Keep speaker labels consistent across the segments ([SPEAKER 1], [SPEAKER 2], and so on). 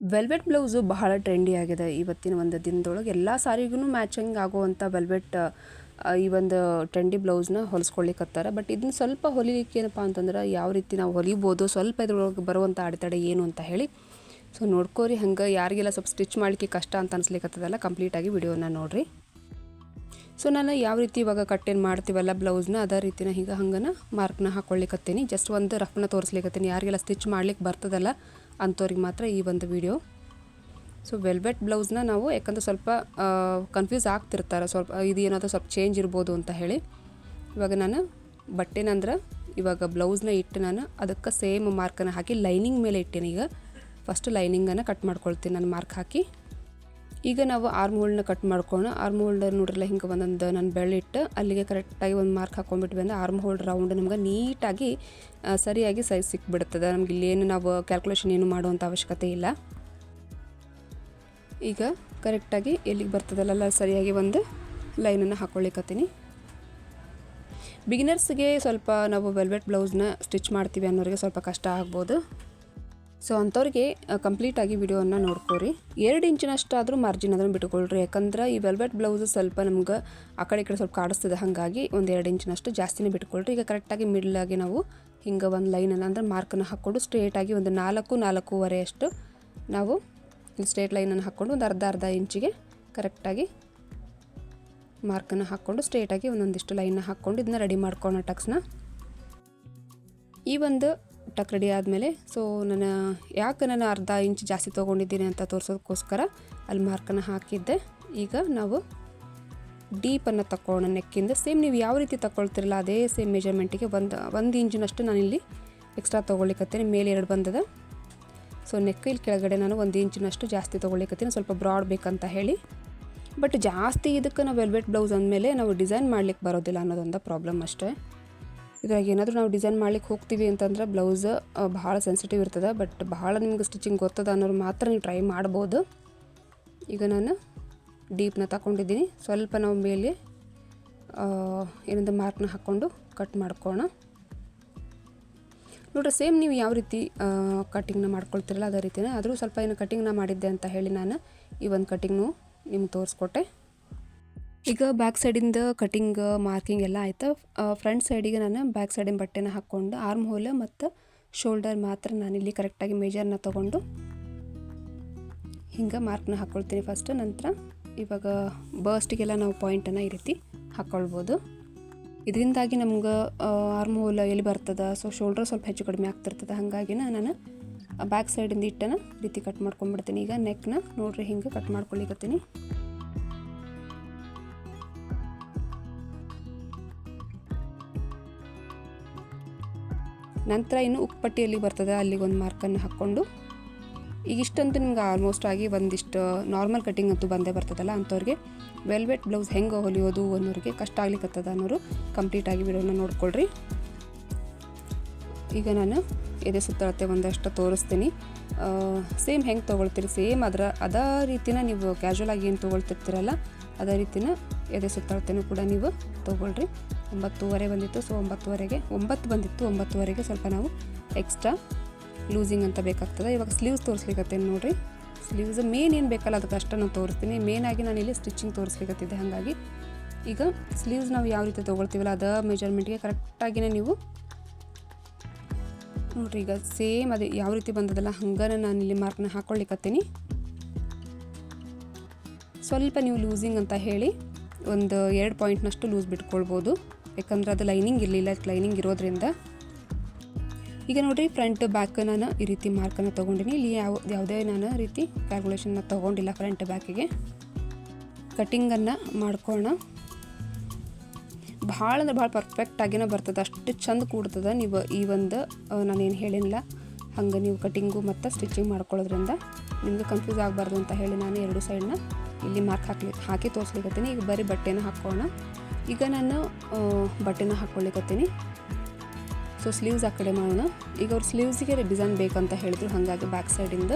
[SPEAKER 1] Velvet blouse ಬಹಳ trendy ಆಗಿದೆ ಇವತ್ತಿನ ಒಂದು ದಿನದೊಳಗೆ. ಎಲ್ಲ ಸಾರಿಗೂ ಮ್ಯಾಚಿಂಗ್ ಆಗುವಂಥ ವೆಲ್ವೆಟ್ ಈ ಒಂದು ಟ್ರೆಂಡಿ ಬ್ಲೌಸ್ನ ಹೊಲಿಸ್ಕೊಳ್ಳಿಕತ್ತಾರ. ಬಟ್ ಇದನ್ನ ಸ್ವಲ್ಪ ಹೊಲಿಲಿಕ್ಕೆ ಏನಪ್ಪ ಅಂತಂದ್ರೆ ಯಾವ ರೀತಿ ನಾವು ಹೊಲಿಬೋದು, ಸ್ವಲ್ಪ ಇದ್ರೊಳಗೆ ಬರುವಂಥ ಅಡೆತಡೆ ಏನು ಅಂತ ಹೇಳಿ. ಸೊ ನೋಡ್ಕೋರಿ ಹಂಗೆ. ಯಾರಿಗೆಲ್ಲ ಸ್ವಲ್ಪ ಸ್ಟಿಚ್ ಮಾಡಲಿಕ್ಕೆ ಕಷ್ಟ ಅಂತ ಅನಿಸ್ಲಿಕ್ಕತ್ತದಲ್ಲ ಕಂಪ್ಲೀಟಾಗಿ ವಿಡಿಯೋನ ನೋಡಿರಿ. ಸೊ ನಾನು ಯಾವ ರೀತಿ ಇವಾಗ ಕಟ್ಟೇನು ಮಾಡ್ತೀವಲ್ಲ ಬ್ಲೌಸ್ನ, ಅದೇ ರೀತಿನ ಹೀಗೆ ಹಂಗನ ಮಾರ್ಕ್ನ ಹಾಕ್ಕೊಳ್ಳಿಕತ್ತೀನಿ ಜಸ್ಟ್ ಒಂದು ರಫ್ನ ತೋರಿಸ್ಲಿಕತ್ತೀನಿ. ಯಾರಿಗೆಲ್ಲ ಸ್ಟಿಚ್ ಮಾಡ್ಲಿಕ್ಕೆ ಬರ್ತದಲ್ಲ ಅಂಥವ್ರಿಗೆ ಮಾತ್ರ ಈ ಒಂದು ವಿಡಿಯೋ. ಸೊ ವೆಲ್ವೆಟ್ ಬ್ಲೌಸ್ನ ನಾವು ಯಾಕಂದ್ರೆ ಸ್ವಲ್ಪ ಕನ್ಫ್ಯೂಸ್ ಆಗ್ತಿರ್ತಾರೆ. ಸ್ವಲ್ಪ, ಇದು ಏನಾದರೂ ಸ್ವಲ್ಪ ಚೇಂಜ್ ಇರ್ಬೋದು ಅಂತ ಹೇಳಿ. ಇವಾಗ ನಾನು ಬಟ್ಟೆನಂದ್ರೆ ಇವಾಗ ಬ್ಲೌಸ್ನ ಇಟ್ಟು ನಾನು ಅದಕ್ಕೆ ಸೇಮ್ ಮಾರ್ಕನ್ನು ಹಾಕಿ ಲೈನಿಂಗ್ ಮೇಲೆ ಇಟ್ಟೇನೆ. ಈಗ ಫಸ್ಟ್ ಲೈನಿಂಗನ್ನು ಕಟ್ ಮಾಡ್ಕೊಳ್ತೀನಿ. ನಾನು ಮಾರ್ಕ್ ಹಾಕಿ. ಈಗ ನಾವು ಆರ್ಮ್ ಹೋಲ್ಡ್ನ ಕಟ್ ಮಾಡ್ಕೊಂಡು ಆರ್ಮ್ ಹೋಲ್ಡ್ ನೋಡ್ರಲ್ಲ ಹಿಂಗೆ ಒಂದೊಂದು ನನ್ನ ಬೆಳ್ಳಿಟ್ಟು ಅಲ್ಲಿಗೆ ಕರೆಕ್ಟಾಗಿ ಒಂದು ಮಾರ್ಕ್ ಹಾಕೊಂಡ್ಬಿಟ್ವಿ ಅಂದರೆ ಆರ್ಮ್ ಹೋಲ್ಡ್ ರೌಂಡ್ ನಮ್ಗೆ ನೀಟಾಗಿ ಸರಿಯಾಗಿ ಸೈಜ್ ಸಿಕ್ಬಿಡ್ತದೆ. ನಮ್ಗೆ ಇಲ್ಲೇನು ನಾವು ಕ್ಯಾಲ್ಕುಲೇಷನ್ ಏನು ಮಾಡುವಂಥ ಅವಶ್ಯಕತೆ ಇಲ್ಲ. ಈಗ ಕರೆಕ್ಟಾಗಿ ಎಲ್ಲಿಗೆ ಬರ್ತದಲ್ಲ ಸರಿಯಾಗಿ ಒಂದು ಲೈನನ್ನು ಹಾಕ್ಕೊಳ್ಳಿಕತ್ತೀನಿ ಬಿಗಿನರ್ಸ್ಗೆ ಸ್ವಲ್ಪ ನಾವು ವೆಲ್ವೆಟ್ ಬ್ಲೌಸ್ನ ಸ್ಟಿಚ್ ಮಾಡ್ತೀವಿ ಅನ್ನೋರಿಗೆ ಸ್ವಲ್ಪ ಕಷ್ಟ ಆಗ್ಬೋದು. ಸೊ ಅಂಥವ್ರಿಗೆ ಕಂಪ್ಲೀಟಾಗಿ ವಿಡಿಯೋವನ್ನು ನೋಡ್ಕೋರಿ. ಎರಡು ಇಂಚಿನಷ್ಟಾದರೂ ಮಾರ್ಜಿನ್ ಅದನ್ನು ಬಿಟ್ಕೊಳ್ರಿ ಯಾಕಂದ್ರೆ ಈ ವೆಲ್ವೆಟ್ ಬ್ಲೌಸ್ ಸ್ವಲ್ಪ ನಮ್ಗೆ ಆ ಕಡೆ ಈ ಕಡೆ ಸ್ವಲ್ಪ ಕಾಡಿಸ್ತದೆ. ಹಾಗಾಗಿ ಒಂದು ಎರಡು ಇಂಚಿನಷ್ಟು ಜಾಸ್ತಿನೇ ಬಿಟ್ಕೊಳ್ರಿ ಈಗ ಕರೆಕ್ಟಾಗಿ ಮಿಡ್ಲಾಗಿ ನಾವು ಹಿಂಗೆ ಒಂದು ಲೈನನ್ನು ಅಂದರೆ ಮಾರ್ಕನ್ನು ಹಾಕ್ಕೊಂಡು ಸ್ಟ್ರೇಟಾಗಿ ಒಂದು ನಾಲ್ಕು, ನಾಲ್ಕೂವರೆ ಅಷ್ಟು ನಾವು ಸ್ಟ್ರೇಟ್ ಲೈನನ್ನು ಹಾಕ್ಕೊಂಡು ಒಂದು ಅರ್ಧ ಅರ್ಧ ಇಂಚಿಗೆ ಕರೆಕ್ಟಾಗಿ ಮಾರ್ಕನ್ನು ಹಾಕ್ಕೊಂಡು ಸ್ಟ್ರೇಟಾಗಿ ಒಂದೊಂದಿಷ್ಟು ಲೈನ್ನ ಹಾಕ್ಕೊಂಡು ಇದನ್ನ ರೆಡಿ ಮಾಡ್ಕೊಂಡು ಟಕ್ಸ್ನ. ಈ ಒಂದು ಟಕ್ ರೆಡಿ ಆದಮೇಲೆ ಸೊ ನಾನು ಯಾಕೆ ನಾನು ಅರ್ಧ ಇಂಚ್ ಜಾಸ್ತಿ ತೊಗೊಂಡಿದ್ದೀನಿ ಅಂತ ತೋರಿಸೋದಕ್ಕೋಸ್ಕರ ಅಲ್ಲಿ ಮಾರ್ಕನ್ನು ಹಾಕಿದ್ದೆ. ಈಗ ನಾವು ಡೀಪನ್ನು ತಗೊಳ್ಳೋಣ ನೆಕ್ಕಿಂದ ಸೇಮ್ ನೀವು ಯಾವ ರೀತಿ ತಗೊಳ್ತಿರಲ್ಲ ಅದೇ ಸೇಮ್ ಮೆಜರ್ಮೆಂಟಿಗೆ ಒಂದು ಒಂದು ಇಂಚಿನಷ್ಟು ನಾನಿಲ್ಲಿ ಎಕ್ಸ್ಟ್ರಾ ತೊಗೊಳ್ಲಿಕ್ಕತ್ತೇನೆ ಮೇಲೆ ಎರಡು ಬಂದದ. ಸೊ ನೆಕ್ ಇಲ್ಲಿ ಕೆಳಗಡೆ ನಾನು ಒಂದು ಇಂಚಿನಷ್ಟು ಜಾಸ್ತಿ ತೊಗೊಳ್ಳಿಕತ್ತೀನಿ. ಸ್ವಲ್ಪ ಬ್ರಾಡ್ ಬೇಕಂತ ಹೇಳಿ. ಬಟ್ ಜಾಸ್ತಿ ಇದಕ್ಕೆ ನಾವು ವೆಲ್ವೆಟ್ ಬ್ಲೌಸ್ ಅಂದಮೇಲೆ ನಾವು ಡಿಸೈನ್ ಮಾಡ್ಲಿಕ್ಕೆ ಬರೋದಿಲ್ಲ ಅನ್ನೋದೊಂದು ಪ್ರಾಬ್ಲಮ್ ಅಷ್ಟೇ. ಇದ್ರಾಗ ಏನಾದರೂ ನಾವು ಡಿಸೈನ್ ಮಾಡ್ಲಿಕ್ಕೆ ಹೋಗ್ತೀವಿ ಅಂತಂದ್ರೆ ಬ್ಲೌಸ್ ಭಾಳ ಸೆನ್ಸಿಟಿವ್ ಇರ್ತದೆ. ಬಟ್ ಭಾಳ ನಿಮ್ಗೆ ಸ್ಟಿಚಿಂಗ್ ಗೊತ್ತದ ಅನ್ನೋರು ಮಾತ್ರ ನೀವು ಟ್ರೈ ಮಾಡ್ಬೋದು. ಈಗ ನಾನು ಡೀಪ್ನ ತಗೊಂಡಿದ್ದೀನಿ ಸ್ವಲ್ಪ ನಾವು ಮೇಲೆ ಏನಂದ್ರೆ ಮಾರ್ಕ್ನ ಹಾಕ್ಕೊಂಡು ಕಟ್ ಮಾಡ್ಕೋಣ ನೋಡ್ರಿ, ಸೇಮ್ ನೀವು ಯಾವ ರೀತಿ ಕಟ್ಟಿಂಗ್ನ ಮಾಡ್ಕೊಳ್ತಿರಲ್ಲ ಅದೇ ರೀತಿನೇ. ಆದರೂ ಸ್ವಲ್ಪ ಏನು ಕಟ್ಟಿಂಗ್ನ ಮಾಡಿದ್ದೆ ಅಂತ ಹೇಳಿ ನಾನು ಈ ಒಂದು ಕಟ್ಟಿಂಗ್ನು ನಿಮ್ಗೆ ತೋರಿಸ್ಕೊಟ್ಟೆ. ಈಗ ಬ್ಯಾಕ್ ಸೈಡಿಂದ ಕಟಿಂಗ್ ಮಾರ್ಕಿಂಗ್ ಎಲ್ಲ ಆಯಿತು? ಫ್ರಂಟ್ ಸೈಡಿಗೆ ನಾನು ಬ್ಯಾಕ್ ಸೈಡಿನ ಬಟ್ಟೆನ ಹಾಕ್ಕೊಂಡು ಆರ್ಮ್ ಹೋಲ್ ಮತ್ತು ಶೋಲ್ಡರ್ ಮಾತ್ರ ನಾನು ಇಲ್ಲಿ ಕರೆಕ್ಟಾಗಿ ಮೇಜರ್ನ ತೊಗೊಂಡು ಹಿಂಗೆ ಮಾರ್ಕ್ನ ಹಾಕ್ಕೊಳ್ತೀನಿ ಫಸ್ಟ್ ನಂತರ ಇವಾಗ ಬರ್ಸ್ಟಿಗೆಲ್ಲ ನಾವು ಪಾಯಿಂಟನ್ನು ಈ ರೀತಿ ಹಾಕ್ಕೊಳ್ಬೋದು ಇದರಿಂದಾಗಿ ನಮ್ಗೆ ಆರ್ಮ್ ಹೋಲ್ ಎಲ್ಲಿ ಬರ್ತದೆ? ಸೊ ಶೋಲ್ಡರ್ ಸ್ವಲ್ಪ ಹೆಚ್ಚು ಕಡಿಮೆ ಆಗ್ತಿರ್ತದೆ. ಹಾಗಾಗಿ ನಾನು ಬ್ಯಾಕ್ ಸೈಡಿಂದ ಇಟ್ಟನ ರೀತಿ ಕಟ್ ಮಾಡ್ಕೊಂಡ್ಬಿಡ್ತೀನಿ. ಈಗ ನೆಕ್ನ ನೋಡ್ರಿ ಹಿಂಗೆ ಕಟ್ ಮಾಡ್ಕೊಳಿಕತ್ತೀನಿ. ನಂತರ ಇನ್ನು ಉಪ್ಪಟ್ಟಿಯಲ್ಲಿ ಬರ್ತದೆ, ಅಲ್ಲಿಗೆ ಒಂದು ಮಾರ್ಕನ್ನು ಹಾಕ್ಕೊಂಡು. ಈಗ ಇಷ್ಟಂತೂ ನಿಮ್ಗೆ ಆಲ್ಮೋಸ್ಟ್ ಆಗಿ ಒಂದಿಷ್ಟು ನಾರ್ಮಲ್ ಕಟಿಂಗ್ ಅಂತೂ ಬಂದೇ ಬರ್ತದಲ್ಲ ಅಂಥವ್ರಿಗೆ. ವೆಲ್ವೆಟ್ ಬ್ಲೌಸ್ ಹೆಂಗೆ ಹೊಲಿಯೋದು ಅನ್ನೋರಿಗೆ ಕಷ್ಟ ಆಗ್ಲಿಕ್ಕತ್ತದ ಅನ್ನೋರು ಕಂಪ್ಲೀಟಾಗಿ ವಿಡಿಯೋನ ನೋಡ್ಕೊಳ್ರಿ. ಈಗ ನಾನು ಎದೆ ಸುತ್ತಳತೆ ಒಂದಷ್ಟು ತೋರಿಸ್ತೀನಿ. ಸೇಮ್ ಹೆಂಗೆ ತೊಗೊಳ್ತೀರಿ ಸೇಮ್ ಅದರ, ಅದೇ ರೀತಿನ ನೀವು ಕ್ಯಾಶುವಲ್ ಆಗಿ ಏನು ತೊಗೊಳ್ತಿರ್ತೀರಲ್ಲ, ಅದೇ ರೀತಿನ ಎದೆ ಸುತ್ತಳತೆನೂ ಕೂಡ ನೀವು ತೊಗೊಳ್ರಿ. ಒಂಬತ್ತುವರೆ ಬಂದಿತ್ತು. ಸೊ ಒಂಬತ್ತುವರೆಗೆ, ಒಂಬತ್ತು ಬಂದಿತ್ತು, ಒಂಬತ್ತುವರೆಗೆ ಸ್ವಲ್ಪ ನಾವು ಎಕ್ಸ್ಟ್ರಾ ಲೂಸಿಂಗ್ ಅಂತ ಬೇಕಾಗ್ತದೆ. ಇವಾಗ ಸ್ಲೀವ್ಸ್ ತೋರಿಸ್ಲಿಕ್ಕತ್ತೇನೆ ನೋಡಿರಿ. ಸ್ಲೀವ್ಸ್ ಮೇನ್ ಏನು ಬೇಕಲ್ಲ, ಅದಕ್ಕೆ ಅಷ್ಟೇ ನಾನು ತೋರಿಸ್ತೀನಿ ಮೇನಾಗಿ ನಾನು ಇಲ್ಲಿ ಸ್ಟಿಚಿಂಗ್ ತೋರಿಸ್ಲಿಕ್ಕತ್ತಿದ್ದೆ ಹಾಗಾಗಿ ಈಗ ಸ್ಲೀವ್ಸ್ ನಾವು ಯಾವ ರೀತಿ ತೊಗೊಳ್ತೀವಲ್ಲ, ಅದ ಮೆಜರ್ಮೆಂಟ್ಗೆ ಕರೆಕ್ಟಾಗಿನೇ ನೀವು ನೋಡ್ರಿ. ಈಗ ಸೇಮ್ ಅದೇ ಯಾವ ರೀತಿ ಬಂದದಲ್ಲ, ಹಂಗನ ನಾನು ಇಲ್ಲಿ ಮಾರ್ಕ್ನ ಹಾಕ್ಕೊಳ್ಳಿಕತ್ತೀನಿ ಸ್ವಲ್ಪ ನೀವು ಲೂಸಿಂಗ್ ಅಂತ ಹೇಳಿ ಒಂದು ಎರಡು ಪಾಯಿಂಟ್ನಷ್ಟು ಲೂಸ್ ಬಿಟ್ಕೊಳ್ಬೋದು. ಯಾಕಂದ್ರೆ ಅದು ಲೈನಿಂಗ್ ಇರಲಿಲ್ಲ, ಲೈನಿಂಗ್ ಇರೋದ್ರಿಂದ. ಈಗ ನೋಡಿರಿ ಫ್ರಂಟ್ ಬ್ಯಾಕ್ ನಾನು ಈ ರೀತಿ ಮಾರ್ಕನ್ನು ತೊಗೊಂಡಿನಿ. ಇಲ್ಲಿ ಯಾವ, ಯಾವುದೇ ನಾನು ರೀತಿ ಕ್ಯಾಲ್ಕುಲೇಷನ್ನ ತೊಗೊಂಡಿಲ್ಲ ಫ್ರಂಟ್ ಬ್ಯಾಕಿಗೆ ಕಟಿಂಗನ್ನು ಮಾಡ್ಕೋಣ ಭಾಳ ಅಂದ್ರೆ ಭಾಳ ಪರ್ಫೆಕ್ಟಾಗಿನೇ ಬರ್ತದೆ. ಅಷ್ಟು ಚಂದ ಕೂಡ್ತದೆ ನೀವು ಈ ಒಂದು ನಾನೇನು ಹೇಳಿಲ್ಲ ಹಂಗೆ ನೀವು ಕಟಿಂಗು ಮತ್ತು ಸ್ಟಿಚಿಂಗ್ ಮಾಡ್ಕೊಳ್ಳೋದ್ರಿಂದ ನಿಮಗೆ ಕನ್ಫ್ಯೂಸ್ ಆಗಬಾರ್ದು ಅಂತ ಹೇಳಿ ನಾನು ಎರಡು ಸೈಡ್ನ ಇಲ್ಲಿ ಮಾರ್ಕ್ ಹಾಕ್ಲಿ ಹಾಕಿ ತೋರಿಸ್ಲಿಕ್ಕತ್ತೀನಿ ಈಗ ಬರೀ ಬಟ್ಟೆನ ಹಾಕ್ಕೋಣ ಈಗ ನಾನು ಬಟ್ಟೆನ ಹಾಕ್ಕೊಳ್ಳಿಕತ್ತೀನಿ. ಸೊ ಸ್ಲೀವ್ಸ್ ಆ ಕಡೆ ಮಾಡೋಣ. ಈಗ ಅವ್ರು ಸ್ಲೀವ್ಸಿಗೆ ಡಿಸೈನ್ ಬೇಕಂತ ಹೇಳಿದ್ರು. ಹಾಗಾಗಿ ಬ್ಯಾಕ್ ಸೈಡಿಂದ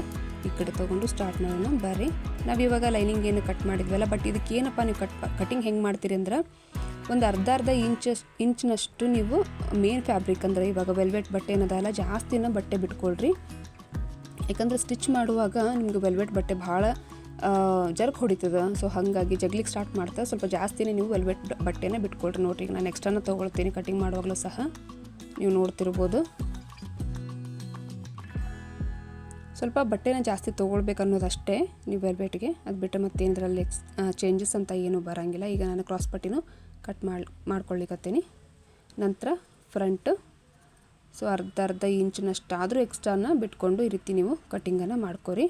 [SPEAKER 1] ಈ ಕಡೆ ತೊಗೊಂಡು ಸ್ಟಾರ್ಟ್ ಮಾಡೋಣ. ಬರ್ರಿ. ನಾವು ಇವಾಗ ಲೈನಿಂಗ್ ಏನು ಕಟ್ ಮಾಡಿದ್ವಲ್ಲ ಬಟ್ ಇದಕ್ಕೆ ಏನಪ್ಪ ನೀವು ಕಟ್ ಕಟಿಂಗ್ ಹೆಂಗೆ ಮಾಡ್ತೀರಿ ಅಂದ್ರೆ, ಒಂದು ಅರ್ಧ ಅರ್ಧ ಇಂಚ್ ಇಂಚಿನಷ್ಟು ನೀವು ಮೇನ್ ಫ್ಯಾಬ್ರಿಕ್ ಅಂದರೆ ಇವಾಗ ವೆಲ್ವೆಟ್ ಬಟ್ಟೆ ಏನದಲ್ಲ ಜಾಸ್ತಿನ ಬಟ್ಟೆ ಬಿಟ್ಕೊಳ್ರಿ. ಯಾಕಂದರೆ ಸ್ಟಿಚ್ ಮಾಡುವಾಗ ನಿಮ್ಗೆ ವೆಲ್ವೆಟ್ ಬಟ್ಟೆ ಭಾಳ ಜರ್ಕ್ ಹೊಡಿತದ. ಸೊ ಹಾಗಾಗಿ ಜಗ್ಲಿಕ್ಕೆ ಸ್ಟಾರ್ಟ್ ಮಾಡ್ತಾ ಸ್ವಲ್ಪ ಜಾಸ್ತಿನೇ ನೀವು ವೆಲ್ವೆಟ್ ಬಟ್ಟೆನೇ ಬಿಟ್ಕೊಳ್ರಿ ನೋಡ್ರಿ. ನಾನು ಎಕ್ಸ್ಟ್ರಾನ ತೊಗೊಳ್ತೀನಿ ಕಟಿಂಗ್ ಮಾಡುವಾಗಲೂ ಸಹ. ನೀವು ನೋಡ್ತಿರ್ಬೋದು. ಸ್ವಲ್ಪ ಬಟ್ಟೆನ ಜಾಸ್ತಿ ತೊಗೊಳ್ಬೇಕು ಅನ್ನೋದಷ್ಟೇ ನೀವು ವೆಲ್ವೆಟ್ಗೆ ಅದು ಬಿಟ್ಟರೆ ಮತ್ತೇನದ್ರಲ್ಲಿ ಎಕ್ಸ್ ಚೇಂಜಸ್ ಅಂತ ಏನೂ ಬರೋಂಗಿಲ್ಲ. ಈಗ ನಾನು ಕ್ರಾಸ್ ಪಟ್ಟಿನೂ ಕಟ್ ಮಾಡಿ ಮಾಡ್ಕೊಳ್ಳಿಕತ್ತೀನಿ. ನಂತರ ಫ್ರಂಟ್ ಸೊ ಅರ್ಧ ಅರ್ಧ ಇಂಚಿನಷ್ಟಾದರೂ ಎಕ್ಸ್ಟ್ರಾನ ಬಿಟ್ಕೊಂಡು ಈ ರೀತಿ ನೀವು ಕಟ್ಟಿಂಗನ್ನು ಮಾಡ್ಕೊರಿ.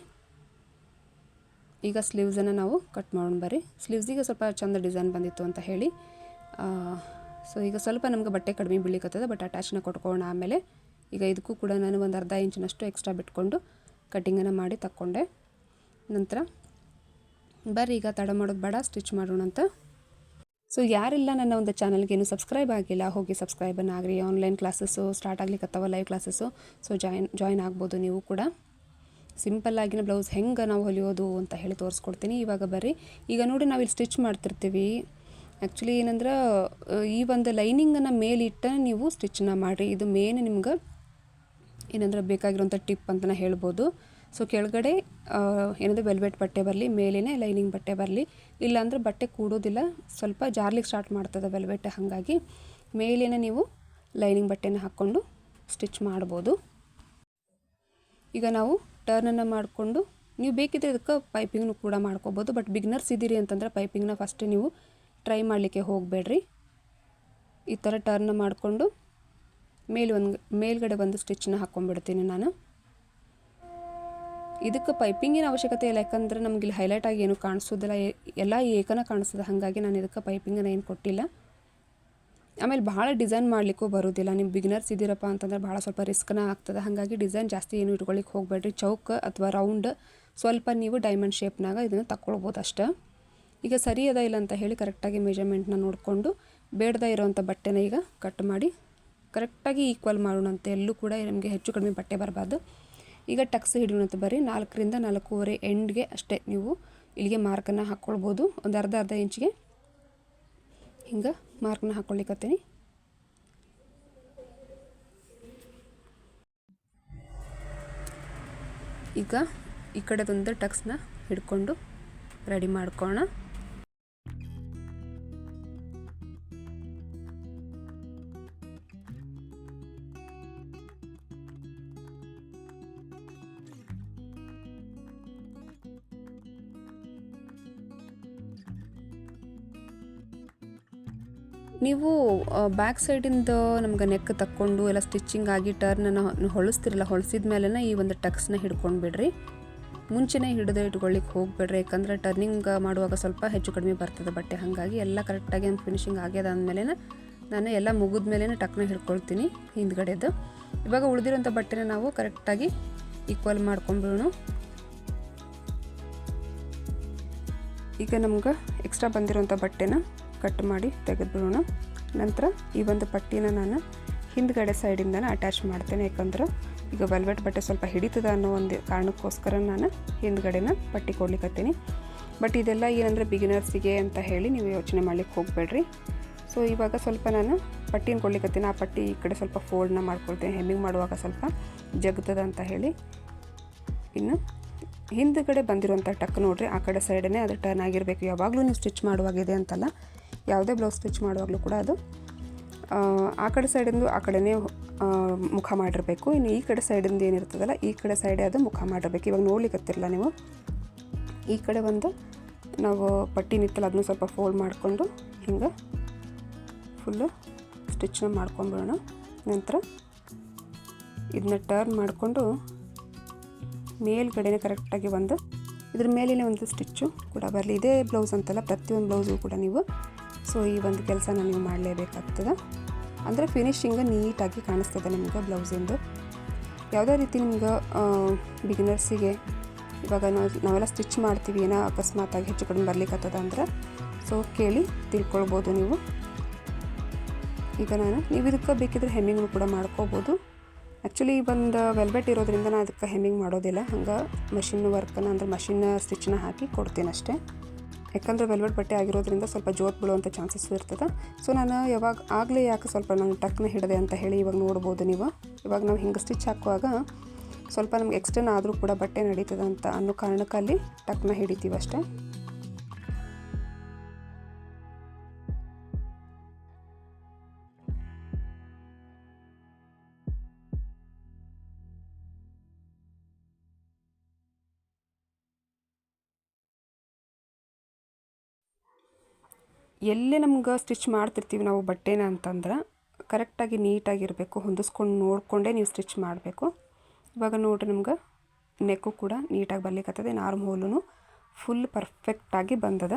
[SPEAKER 1] ಈಗ ಸ್ಲೀವ್ಸನ್ನು ನಾವು ಕಟ್ ಮಾಡೋಣ ಬರ್ರಿ. ಸ್ಲೀವ್ಸಿಗೆ ಸ್ವಲ್ಪ ಚಂದ ಡಿಸೈನ್ ಬಂದಿತ್ತು ಅಂತ ಹೇಳಿ. ಸೊ ಈಗ ಸ್ವಲ್ಪ ನಮ್ಗೆ ಬಟ್ಟೆ ಕಡಿಮೆ ಬೀಳಿಕತ್ತದ, ಬಟ್ ಅಟ್ಯಾಚ್ನ ಕೊಟ್ಕೊಳ್ಳೋಣ ಆಮೇಲೆ ಈಗ ಇದಕ್ಕೂ ಕೂಡ ನಾನು ಒಂದು ಅರ್ಧ ಇಂಚಿನಷ್ಟು ಎಕ್ಸ್ಟ್ರಾ ಬಿಟ್ಕೊಂಡು ಕಟ್ಟಿಂಗನ್ನು ಮಾಡಿ ತಕ್ಕೊಂಡೆ. ನಂತರ ಬರ್ರಿ, ಈಗ ತಡ ಮಾಡೋದು ಬೇಡ, ಸ್ಟಿಚ್ ಮಾಡೋಣ ಅಂತ. ಸೊ ಯಾರಿಲ್ಲ ನನ್ನ ಒಂದು ಚಾನಲ್ಗೆ ಏನು ಸಬ್ಸ್ಕ್ರೈಬ್ ಆಗಿಲ್ಲ, ಹೋಗಿ ಸಬ್ಸ್ಕ್ರೈಬನ್ನು ಆಗ್ರಿ. Online classes start ಆಗ್ಲಿಕ್ಕತ್ತವ live classes. So join join ಆಗ್ಬೋದು ನೀವು ಕೂಡ. ಸಿಂಪಲ್ಲಾಗಿನ ಬ್ಲೌಸ್ ಹೆಂಗೆ ನಾವು ಹೊಲಿಯೋದು ಅಂತ ಹೇಳಿ ತೋರಿಸ್ಕೊಡ್ತೀನಿ. ಇವಾಗ ಬರ್ರಿ. ಈಗ ನೋಡಿ ನಾವು ಇಲ್ಲಿ ಸ್ಟಿಚ್ ಮಾಡ್ತಿರ್ತೀವಿ. ಆ್ಯಕ್ಚುಲಿ ಏನಂದ್ರೆ ಈ ಒಂದು ಲೈನಿಂಗನ್ನು ಮೇಲಿಟ್ಟು ನೀವು ಸ್ಟಿಚ್ನ ಮಾಡಿರಿ. ಇದು ಮೇನ್ ನಿಮ್ಗೆ ಏನಂದ್ರೆ ಬೇಕಾಗಿರೋಂಥ ಟಿಪ್ ಅಂತ ಹೇಳ್ಬೋದು. ಸೊ ಕೆಳಗಡೆ ಏನಂದ್ರೆ ವೆಲ್ವೆಟ್ ಬಟ್ಟೆ ಬರಲಿ ಮೇಲೇ ಲೈನಿಂಗ್ ಬಟ್ಟೆ ಬರಲಿ. ಇಲ್ಲಾಂದ್ರೆ ಬಟ್ಟೆ ಕೂಡೋದಿಲ್ಲ. ಸ್ವಲ್ಪ ಜಾರ್ಲಿಕ್ಕೆ ಸ್ಟಾರ್ಟ್ ಮಾಡ್ತದೆ ವೆಲ್ವೆಟ್ ಹಾಗಾಗಿ ಮೇಲೇ ನೀವು ಲೈನಿಂಗ್ ಬಟ್ಟೆನ ಹಾಕ್ಕೊಂಡು ಸ್ಟಿಚ್ ಮಾಡ್ಬೋದು. ಈಗ ನಾವು ಟರ್ನನ್ನು ಮಾಡಿಕೊಂಡು ನೀವು ಬೇಕಿದ್ರೆ ಇದಕ್ಕೆ ಪೈಪಿಂಗ್ನು ಕೂಡ ಮಾಡ್ಕೋಬೋದು. ಬಟ್ ಬಿಗ್ನರ್ಸ್ ಇದ್ದೀರಿ ಅಂತಂದ್ರೆ ಪೈಪಿಂಗ್ನ ಫಸ್ಟ್ ನೀವು ಟ್ರೈ ಮಾಡಲಿಕ್ಕೆ ಹೋಗಬೇಡ್ರಿ. ಈ ಥರ ಟರ್ನ್ ಮಾಡಿಕೊಂಡು ಮೇಲೆ ಒಂದು, ಮೇಲ್ಗಡೆ ಒಂದು ಸ್ಟಿಚ್ನ ಹಾಕ್ಕೊಂಡ್ಬಿಡ್ತೀನಿ ನಾನು. ಇದಕ್ಕೆ ಪೈಪಿಂಗಿನ ಅವಶ್ಯಕತೆ ಇಲ್ಲ. ಯಾಕಂದರೆ ಇಲ್ಲಿ ಹೈಲೈಟ್ ಆಗಿ ಏನು ಕಾಣಿಸೋದಿಲ್ಲ. ಎಲ್ಲ ಏಕನ ಕಾಣಿಸ್ತದೆ ಹಾಗಾಗಿ ನಾನು ಇದಕ್ಕೆ ಪೈಪಿಂಗನ್ನು ಏನು ಕೊಟ್ಟಿಲ್ಲ. ಆಮೇಲೆ ಭಾಳ ಡಿಸೈನ್ ಮಾಡಲಿಕ್ಕೂ ಬರೋದಿಲ್ಲ. ನಿಮ್ಮ ಬಿಗಿನರ್ಸ್ ಇದ್ದೀರಪ್ಪ ಅಂತಂದ್ರೆ ಭಾಳ ಸ್ವಲ್ಪ ರಿಸ್ಕ್ನ ಆಗ್ತದೆ. ಹಾಗಾಗಿ ಡಿಸೈನ್ ಜಾಸ್ತಿ ಏನು ಇಟ್ಕೊಳ್ಳಿಕ್ಕೆ ಹೋಗಬೇಡ್ರಿ. ಚೌಕ್ ಅಥವಾ ರೌಂಡ್ ಸ್ವಲ್ಪ ನೀವು ಡೈಮಂಡ್ ಶೇಪ್ನಾಗ ಇದನ್ನು ತಗೊಳ್ಬೋದು ಅಷ್ಟೇ. ಈಗ ಸರಿ ಅದ ಇಲ್ಲ ಅಂತ ಹೇಳಿ ಕರೆಕ್ಟಾಗಿ ಮೆಜರ್ಮೆಂಟ್ನ ನೋಡಿಕೊಂಡು ಬೇಡದ ಇರೋವಂಥ ಬಟ್ಟೆನ ಈಗ ಕಟ್ ಮಾಡಿ ಕರೆಕ್ಟಾಗಿ ಈಕ್ವಲ್ ಮಾಡೋಣ ಅಂತ. ಎಲ್ಲೂ ಕೂಡ ನಮಗೆ ಹೆಚ್ಚು ಕಡಿಮೆ ಬಟ್ಟೆ ಬರಬಾರ್ದು. ಈಗ ಟಕ್ಸ್ ಹಿಡಿಯೋಣಂತ ಬರ್ರಿ. ನಾಲ್ಕರಿಂದ ನಾಲ್ಕೂವರೆ ಎಂಡ್ಗೆ ಅಷ್ಟೇ ನೀವು ಇಲ್ಲಿಗೆ ಮಾರ್ಕನ್ನು ಹಾಕ್ಕೊಳ್ಬೋದು ಒಂದು ಅರ್ಧ ಅರ್ಧ ಇಂಚಿಗೆ ಹಿಂಗೆ ಮಾರ್ಕ್ನ ಹಾಕ್ಕೊಳ್ಲಿಕ್ಕತ್ತೀನಿ ಈಗ ಈ ಕಡೆದೊಂದು ಟಕ್ಸ್ನ ಹಿಡ್ಕೊಂಡು ರೆಡಿ ಮಾಡ್ಕೋಣ ನೀವು ಬ್ಯಾಕ್ ಸೈಡಿಂದ ನಮ್ಗೆ ನೆಕ್ ತಕ್ಕೊಂಡು ಎಲ್ಲ ಸ್ಟಿಚಿಂಗ್ ಆಗಿ ಟರ್ನನ್ನು ಹೊಳಿಸ್ತಿರಲ್ಲ, ಹೊಳಿಸಿದ ಮೇಲೆ ಈ ಒಂದು ಟಕ್ಸ್ನ ಹಿಡ್ಕೊಂಡು ಬಿಡ್ರಿ. ಮುಂಚೆನೇ ಹಿಡಿದು ಇಟ್ಕೊಳ್ಳಿಕ್ಕೆ ಹೋಗ್ಬೇಡ್ರಿ, ಯಾಕಂದರೆ ಟರ್ನಿಂಗ್ ಮಾಡುವಾಗ ಸ್ವಲ್ಪ ಹೆಚ್ಚು ಕಡಿಮೆ ಬರ್ತದೆ ಬಟ್ಟೆ. ಹಾಗಾಗಿ ಎಲ್ಲ ಕರೆಕ್ಟಾಗಿ ಒಂದು ಫಿನಿಶಿಂಗ್ ಆಗ್ಯದ ಅಂದಮೇಲೆ ನಾನು ಎಲ್ಲ ಮುಗಿದ ಮೇಲೆ ಟಕ್ನ ಹಿಡ್ಕೊಳ್ತೀನಿ ಹಿಂದ್ಗಡೆದು. ಇವಾಗ ಉಳಿದಿರೋಂಥ ಬಟ್ಟೆನ ನಾವು ಕರೆಕ್ಟಾಗಿ ಈಕ್ವಲ್ ಮಾಡ್ಕೊಂಡ್ಬಿಡೋಣ. ಈಗ ನಮ್ಗೆ ಎಕ್ಸ್ಟ್ರಾ ಬಂದಿರೋಂಥ ಬಟ್ಟೆನ ಕಟ್ ಮಾಡಿ ತೆಗೆದುಬಿಡೋಣ ನಂತರ ಈ ಒಂದು ಪಟ್ಟಿನ ನಾನು ಹಿಂದ್ಗಡೆ ಸೈಡಿಂದನೇ ಅಟ್ಯಾಚ್ ಮಾಡ್ತೇನೆ. ಯಾಕಂದ್ರೆ ಈಗ ವೆಲ್ವೆಟ್ ಬಟ್ಟೆ ಸ್ವಲ್ಪ ಹಿಡಿತದ ಅನ್ನೋ ಒಂದು ಕಾರಣಕ್ಕೋಸ್ಕರ ನಾನು ಹಿಂದ್ಗಡೆನ ಪಟ್ಟಿ ಕೊಡ್ಲಿಕ್ಕತ್ತೀನಿ ಬಟ್ ಇದೆಲ್ಲ ಏನಂದರೆ ಬಿಗಿನರ್ಸಿಗೆ ಅಂತ ಹೇಳಿ ನೀವು ಯೋಚನೆ ಮಾಡ್ಲಿಕ್ಕೆ ಹೋಗಬೇಡ್ರಿ. ಸೊ ಇವಾಗ ಸ್ವಲ್ಪ ನಾನು ಪಟ್ಟಿನ ಕೊಡ್ಲಿಕ್ಕತ್ತೀನಿ ಆ ಪಟ್ಟಿ ಈ ಕಡೆ ಸ್ವಲ್ಪ ಫೋಲ್ಡ್ನ ಮಾಡ್ಕೊಳ್ತೀನಿ. ಹೆಮ್ಮಿಂಗ್ ಮಾಡುವಾಗ ಸ್ವಲ್ಪ ಜಗ್ತದ ಅಂತ ಹೇಳಿ. ಇನ್ನು ಹಿಂದ್ಗಡೆ ಬಂದಿರುವಂಥ ಟಕ್ ನೋಡಿರಿ. ಆ ಕಡೆ ಸೈಡೇ ಅದು ಟರ್ನ್ ಆಗಿರಬೇಕು. ಯಾವಾಗಲೂ ನೀವು ಸ್ಟಿಚ್ ಮಾಡುವಾಗಿದೆ ಅಂತಲ್ಲ. ಯಾವುದೇ ಬ್ಲೌಸ್ ಸ್ಟಿಚ್ ಮಾಡುವಾಗಲೂ ಕೂಡ ಅದು, ಆ ಕಡೆ ಸೈಡಿಂದು ಆ ಕಡೆನೇ ಮುಖ ಮಾಡಿರಬೇಕು. ಇನ್ನು ಈ ಕಡೆ ಸೈಡಿಂದ ಏನಿರ್ತದಲ್ಲ, ಈ ಕಡೆ ಸೈಡೇ ಅದು ಮುಖ ಮಾಡಿರಬೇಕು. ಇವಾಗ ನೋಡ್ಲಿಕ್ಕತ್ತಿರಲ್ಲ ನೀವು. ಈ ಕಡೆ ಒಂದು ನಾವು ಪಟ್ಟಿ ನಿತ್ತಲ್ಲ ಅದನ್ನು ಸ್ವಲ್ಪ ಫೋಲ್ಡ್ ಮಾಡಿಕೊಂಡು ಹಿಂಗೆ ಫುಲ್ಲು ಸ್ಟಿಚ್ನ ಮಾಡ್ಕೊಂಬಿಡೋಣ. ನಂತರ ಇದನ್ನ ಟರ್ನ್ ಮಾಡಿಕೊಂಡು ಮೇಲ್ಗಡೆನೇ ಕರೆಕ್ಟಾಗಿ ಒಂದು, ಇದ್ರ ಮೇಲಿನ ಒಂದು ಸ್ಟಿಚ್ಚು ಕೂಡ ಬರಲಿ. ಇದೇ ಬ್ಲೌಸ್ ಅಂತಲ್ಲ, ಪ್ರತಿಯೊಂದು ಬ್ಲೌಸು ಕೂಡ ನೀವು ಸೊ ಈ ಒಂದು ಕೆಲಸನ ನೀವು ಮಾಡಲೇಬೇಕಾಗ್ತದೆ. ಅಂದರೆ ಫಿನಿಶಿಂಗ್ ನೀಟಾಗಿ ಕಾಣಿಸ್ತದೆ ನಿಮ್ಗೆ ಬ್ಲೌಸಿಂದು. ಯಾವುದೇ ರೀತಿ ನಿಮ್ಗೆ ಬಿಗಿನರ್ಸಿಗೆ ಇವಾಗ ನಾವು ನಾವೆಲ್ಲ ಸ್ಟಿಚ್ ಮಾಡ್ತೀವಿ, ಏನೋ ಅಕಸ್ಮಾತಾಗಿ ಹೆಚ್ಚು ಕಡಿಮೆ ಬರ್ಲಿಕ್ಕತ್ತದ ಅಂದ್ರೆ ಸೊ ಕೇಳಿ ತಿಳ್ಕೊಳ್ಬೋದು ನೀವು. ಈಗ ನಾನು, ನೀವು ಇದಕ್ಕೆ ಬೇಕಿದ್ರೆ ಹೆಮ್ಮಿಂಗ್ನು ಕೂಡ ಮಾಡ್ಕೋಬೋದು. ಆ್ಯಕ್ಚುಲಿ ಒಂದು ವೆಲ್ವೆಟ್ ಇರೋದ್ರಿಂದ ನಾನು ಅದಕ್ಕೆ ಹೆಮ್ಮಿಂಗ್ ಮಾಡೋದಿಲ್ಲ. ಹಂಗೆ ಮಷಿನ್ ವರ್ಕನ್ನು ಅಂದ್ರೆ ಮಷಿನ್ ಸ್ಟಿಚ್ನ ಹಾಕಿ ಕೊಡ್ತೀನಿ ಅಷ್ಟೇ ಯಾಕಂದರೆ ವೆಲ್ವೆಟ್ ಬಟ್ಟೆ ಆಗಿರೋದ್ರಿಂದ ಸ್ವಲ್ಪ ಜೋತ್ ಬೀಳುವಂಥ ಚಾನ್ಸಸ್ ಇರ್ತದೆ. ಸೊ ನಾನು ಯಾವಾಗ, ಆಗಲೇ ಯಾಕೆ ಸ್ವಲ್ಪ ನಾನು ಟಕ್ನ ಹಿಡಿದೆ ಅಂತ ಹೇಳಿ ಇವಾಗ ನೋಡ್ಬೋದು ನೀವು. ಇವಾಗ ನಾವು ಹಿಂಗೆ ಸ್ಟಿಚ್ ಹಾಕುವಾಗ ಸ್ವಲ್ಪ ನಮ್ಗೆ ಎಕ್ಸ್ಟರ್ನ್ ಆದರೂ ಕೂಡ ಬಟ್ಟೆ ನಡೀತದೆ ಅಂತ ಅನ್ನೋ ಕಾರಣಕ್ಕೆ ಅಲ್ಲಿ ಟಕ್ನ ಹಿಡಿತೀವಿ ಅಷ್ಟೇ. ಎಲ್ಲೇ ನಮ್ಗೆ ಸ್ಟಿಚ್ ಮಾಡ್ತಿರ್ತೀವಿ ನಾವು ಬಟ್ಟೆನ ಅಂತಂದ್ರೆ ಕರೆಕ್ಟಾಗಿ ನೀಟಾಗಿರಬೇಕು, ಹೊಂದಿಸ್ಕೊಂಡು ನೋಡಿಕೊಂಡೇ ನೀವು ಸ್ಟಿಚ್ ಮಾಡಬೇಕು. ಇವಾಗ ನೋಡಿರಿ ನಮ್ಗೆ ನೆಕ್ಕು ಕೂಡ ನೀಟಾಗಿ ಬರ್ಲಿಕ್ಕತ್ತದೆ ನಾರ್ಮ್ ಹೋಲೂ ಫುಲ್ ಪರ್ಫೆಕ್ಟಾಗಿ ಬಂದದ.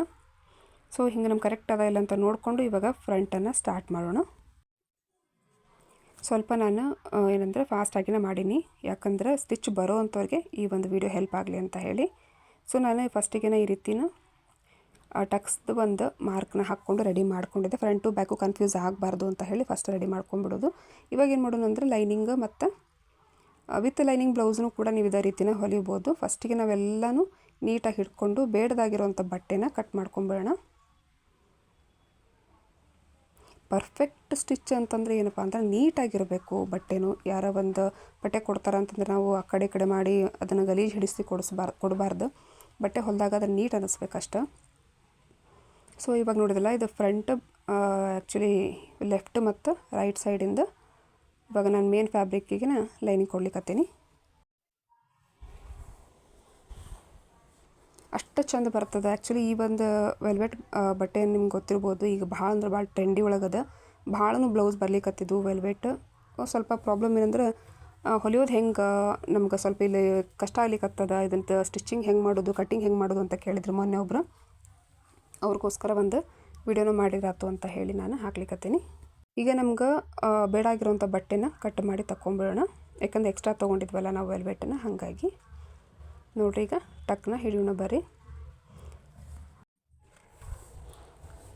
[SPEAKER 1] ಸೊ ಹಿಂಗೆ ನಮ್ಗೆ ಕರೆಕ್ಟ್ ಅದ ಇಲ್ಲ ಅಂತ ನೋಡಿಕೊಂಡು ಇವಾಗ ಫ್ರಂಟನ್ನು ಸ್ಟಾರ್ಟ್ ಮಾಡೋಣ. ಸ್ವಲ್ಪ ನಾನು ಏನಂದರೆ ಫಾಸ್ಟಾಗಿನೇ ಮಾಡೀನಿ. ಯಾಕಂದ್ರೆ ಸ್ಟಿಚ್ ಬರೋ ಅಂಥವ್ರಿಗೆ ಈ ಒಂದು ವಿಡಿಯೋ ಹೆಲ್ಪ್ ಆಗಲಿ ಅಂತ ಹೇಳಿ. ಸೊ ನಾನು ಫಸ್ಟಿಗೆ ಈ ರೀತಿನ ಟಕ್ಸ್ದು ಒಂದು ಮಾರ್ಕ್ನ ಹಾಕ್ಕೊಂಡು ರೆಡಿ ಮಾಡ್ಕೊಂಡಿದ್ದೆ. ಫ್ರಂಟು ಬ್ಯಾಕು ಕನ್ಫ್ಯೂಸ್ ಆಗಬಾರ್ದು ಅಂತ ಹೇಳಿ ಫಸ್ಟ್ ರೆಡಿ ಮಾಡ್ಕೊಂಬಿಡೋದು ಇವಾಗ ಏನು ಮಾಡೋಣ ಅಂದರೆ ಲೈನಿಂಗ್ ಮತ್ತು ವಿತ್ ಲೈನಿಂಗ್ ಬ್ಲೌಸ್ನು ಕೂಡ ನೀವು ಇದೇ ರೀತಿನ ಹೊಲಿಬೋದು. ಫಸ್ಟಿಗೆ ನಾವೆಲ್ಲನೂ ನೀಟಾಗಿ ಹಿಡ್ಕೊಂಡು ಬೇಡದಾಗಿರುವಂಥ ಬಟ್ಟೆನ ಕಟ್ ಮಾಡ್ಕೊಂಬಿಡೋಣ. ಪರ್ಫೆಕ್ಟ್ ಸ್ಟಿಚ್ ಅಂತಂದರೆ ಏನಪ್ಪ ಅಂದ್ರೆ ನೀಟಾಗಿರಬೇಕು ಬಟ್ಟೆನೂ. ಯಾರೋ ಒಂದು ಬಟ್ಟೆ ಕೊಡ್ತಾರೆ ಅಂತಂದ್ರೆ ನಾವು ಆ ಕಡೆ ಕಡೆ ಮಾಡಿ ಅದನ್ನು ಗಲೀಜು ಹಿಡಿಸಿ ಕೊಡಿಸ್ಬಾರ್ದು ಕೊಡಬಾರ್ದು. ಬಟ್ಟೆ ಹೊಲಿದಾಗ ಅದನ್ನು ನೀಟ್ ಅನ್ನಿಸ್ಬೇಕಷ್ಟ ಸೊ ಇವಾಗ ನೋಡಿದಲ್ಲ ಇದು ಫ್ರಂಟ್ ಆ್ಯಕ್ಚುಲಿ ಲೆಫ್ಟ್ ಮತ್ತು ರೈಟ್ ಸೈಡಿಂದ ಇವಾಗ ನಾನು ಮೇನ್ ಫ್ಯಾಬ್ರಿಕ್ಕಿಗೆ ಲೈನಿಂಗ್ ಕೊಡ್ಲಿಕ್ಕತ್ತೀನಿ ಅಷ್ಟು ಚಂದ ಬರ್ತದೆ. ಆ್ಯಕ್ಚುಲಿ ಈ ಒಂದು ವೆಲ್ವೆಟ್ ಬಟ್ಟೆ ನಿಮ್ಗೆ ಗೊತ್ತಿರ್ಬೋದು, ಈಗ ಭಾಳ ಅಂದ್ರೆ ಭಾಳ ಟ್ರೆಂಡಿ ಒಳಗದ. ಭಾಳನೂ ಬ್ಲೌಸ್ ಬರ್ಲಿಕ್ಕತ್ತಿದ್ದು ವೆಲ್ವೆಟ್ ಸ್ವಲ್ಪ ಪ್ರಾಬ್ಲಮ್ ಏನಂದ್ರೆ ಹೊಲಿಯೋದು ಹೆಂಗೆ, ನಮ್ಗೆ ಸ್ವಲ್ಪ ಇಲ್ಲಿ ಕಷ್ಟ ಆಗ್ಲಿಕ್ಕತ್ತದ ಇದಂತ ಸ್ಟಿಚಿಂಗ್ ಹೆಂಗೆ ಮಾಡೋದು ಕಟ್ಟಿಂಗ್ ಹೆಂಗೆ ಮಾಡೋದು ಅಂತ ಕೇಳಿದ್ರು ಮೊನ್ನೆ ಒಬ್ಬರು ಅವ್ರಿಗೋಸ್ಕರ ಒಂದು ವಿಡಿಯೋನ ಮಾಡಿರಾತು ಅಂತ ಹೇಳಿ ನಾನು ಹಾಕ್ಲಿಕ್ಕತ್ತೀನಿ ಈಗ ನಮ್ಗೆ ಬೇಡ ಆಗಿರೋಂಥ ಬಟ್ಟೆನ ಕಟ್ ಮಾಡಿ ತಗೊಂಬಿಡೋಣ ಯಾಕಂದ್ರೆ ಎಕ್ಸ್ಟ್ರಾ ತೊಗೊಂಡಿದ್ವಲ್ಲ ನಾವು ವೆಲ್ವೆಟನ್ನ ಹಾಗಾಗಿ. ನೋಡ್ರಿ ಈಗ, ಟಕ್ನ ಹಿಡಿಯೋಣ ಬರ್ರಿ.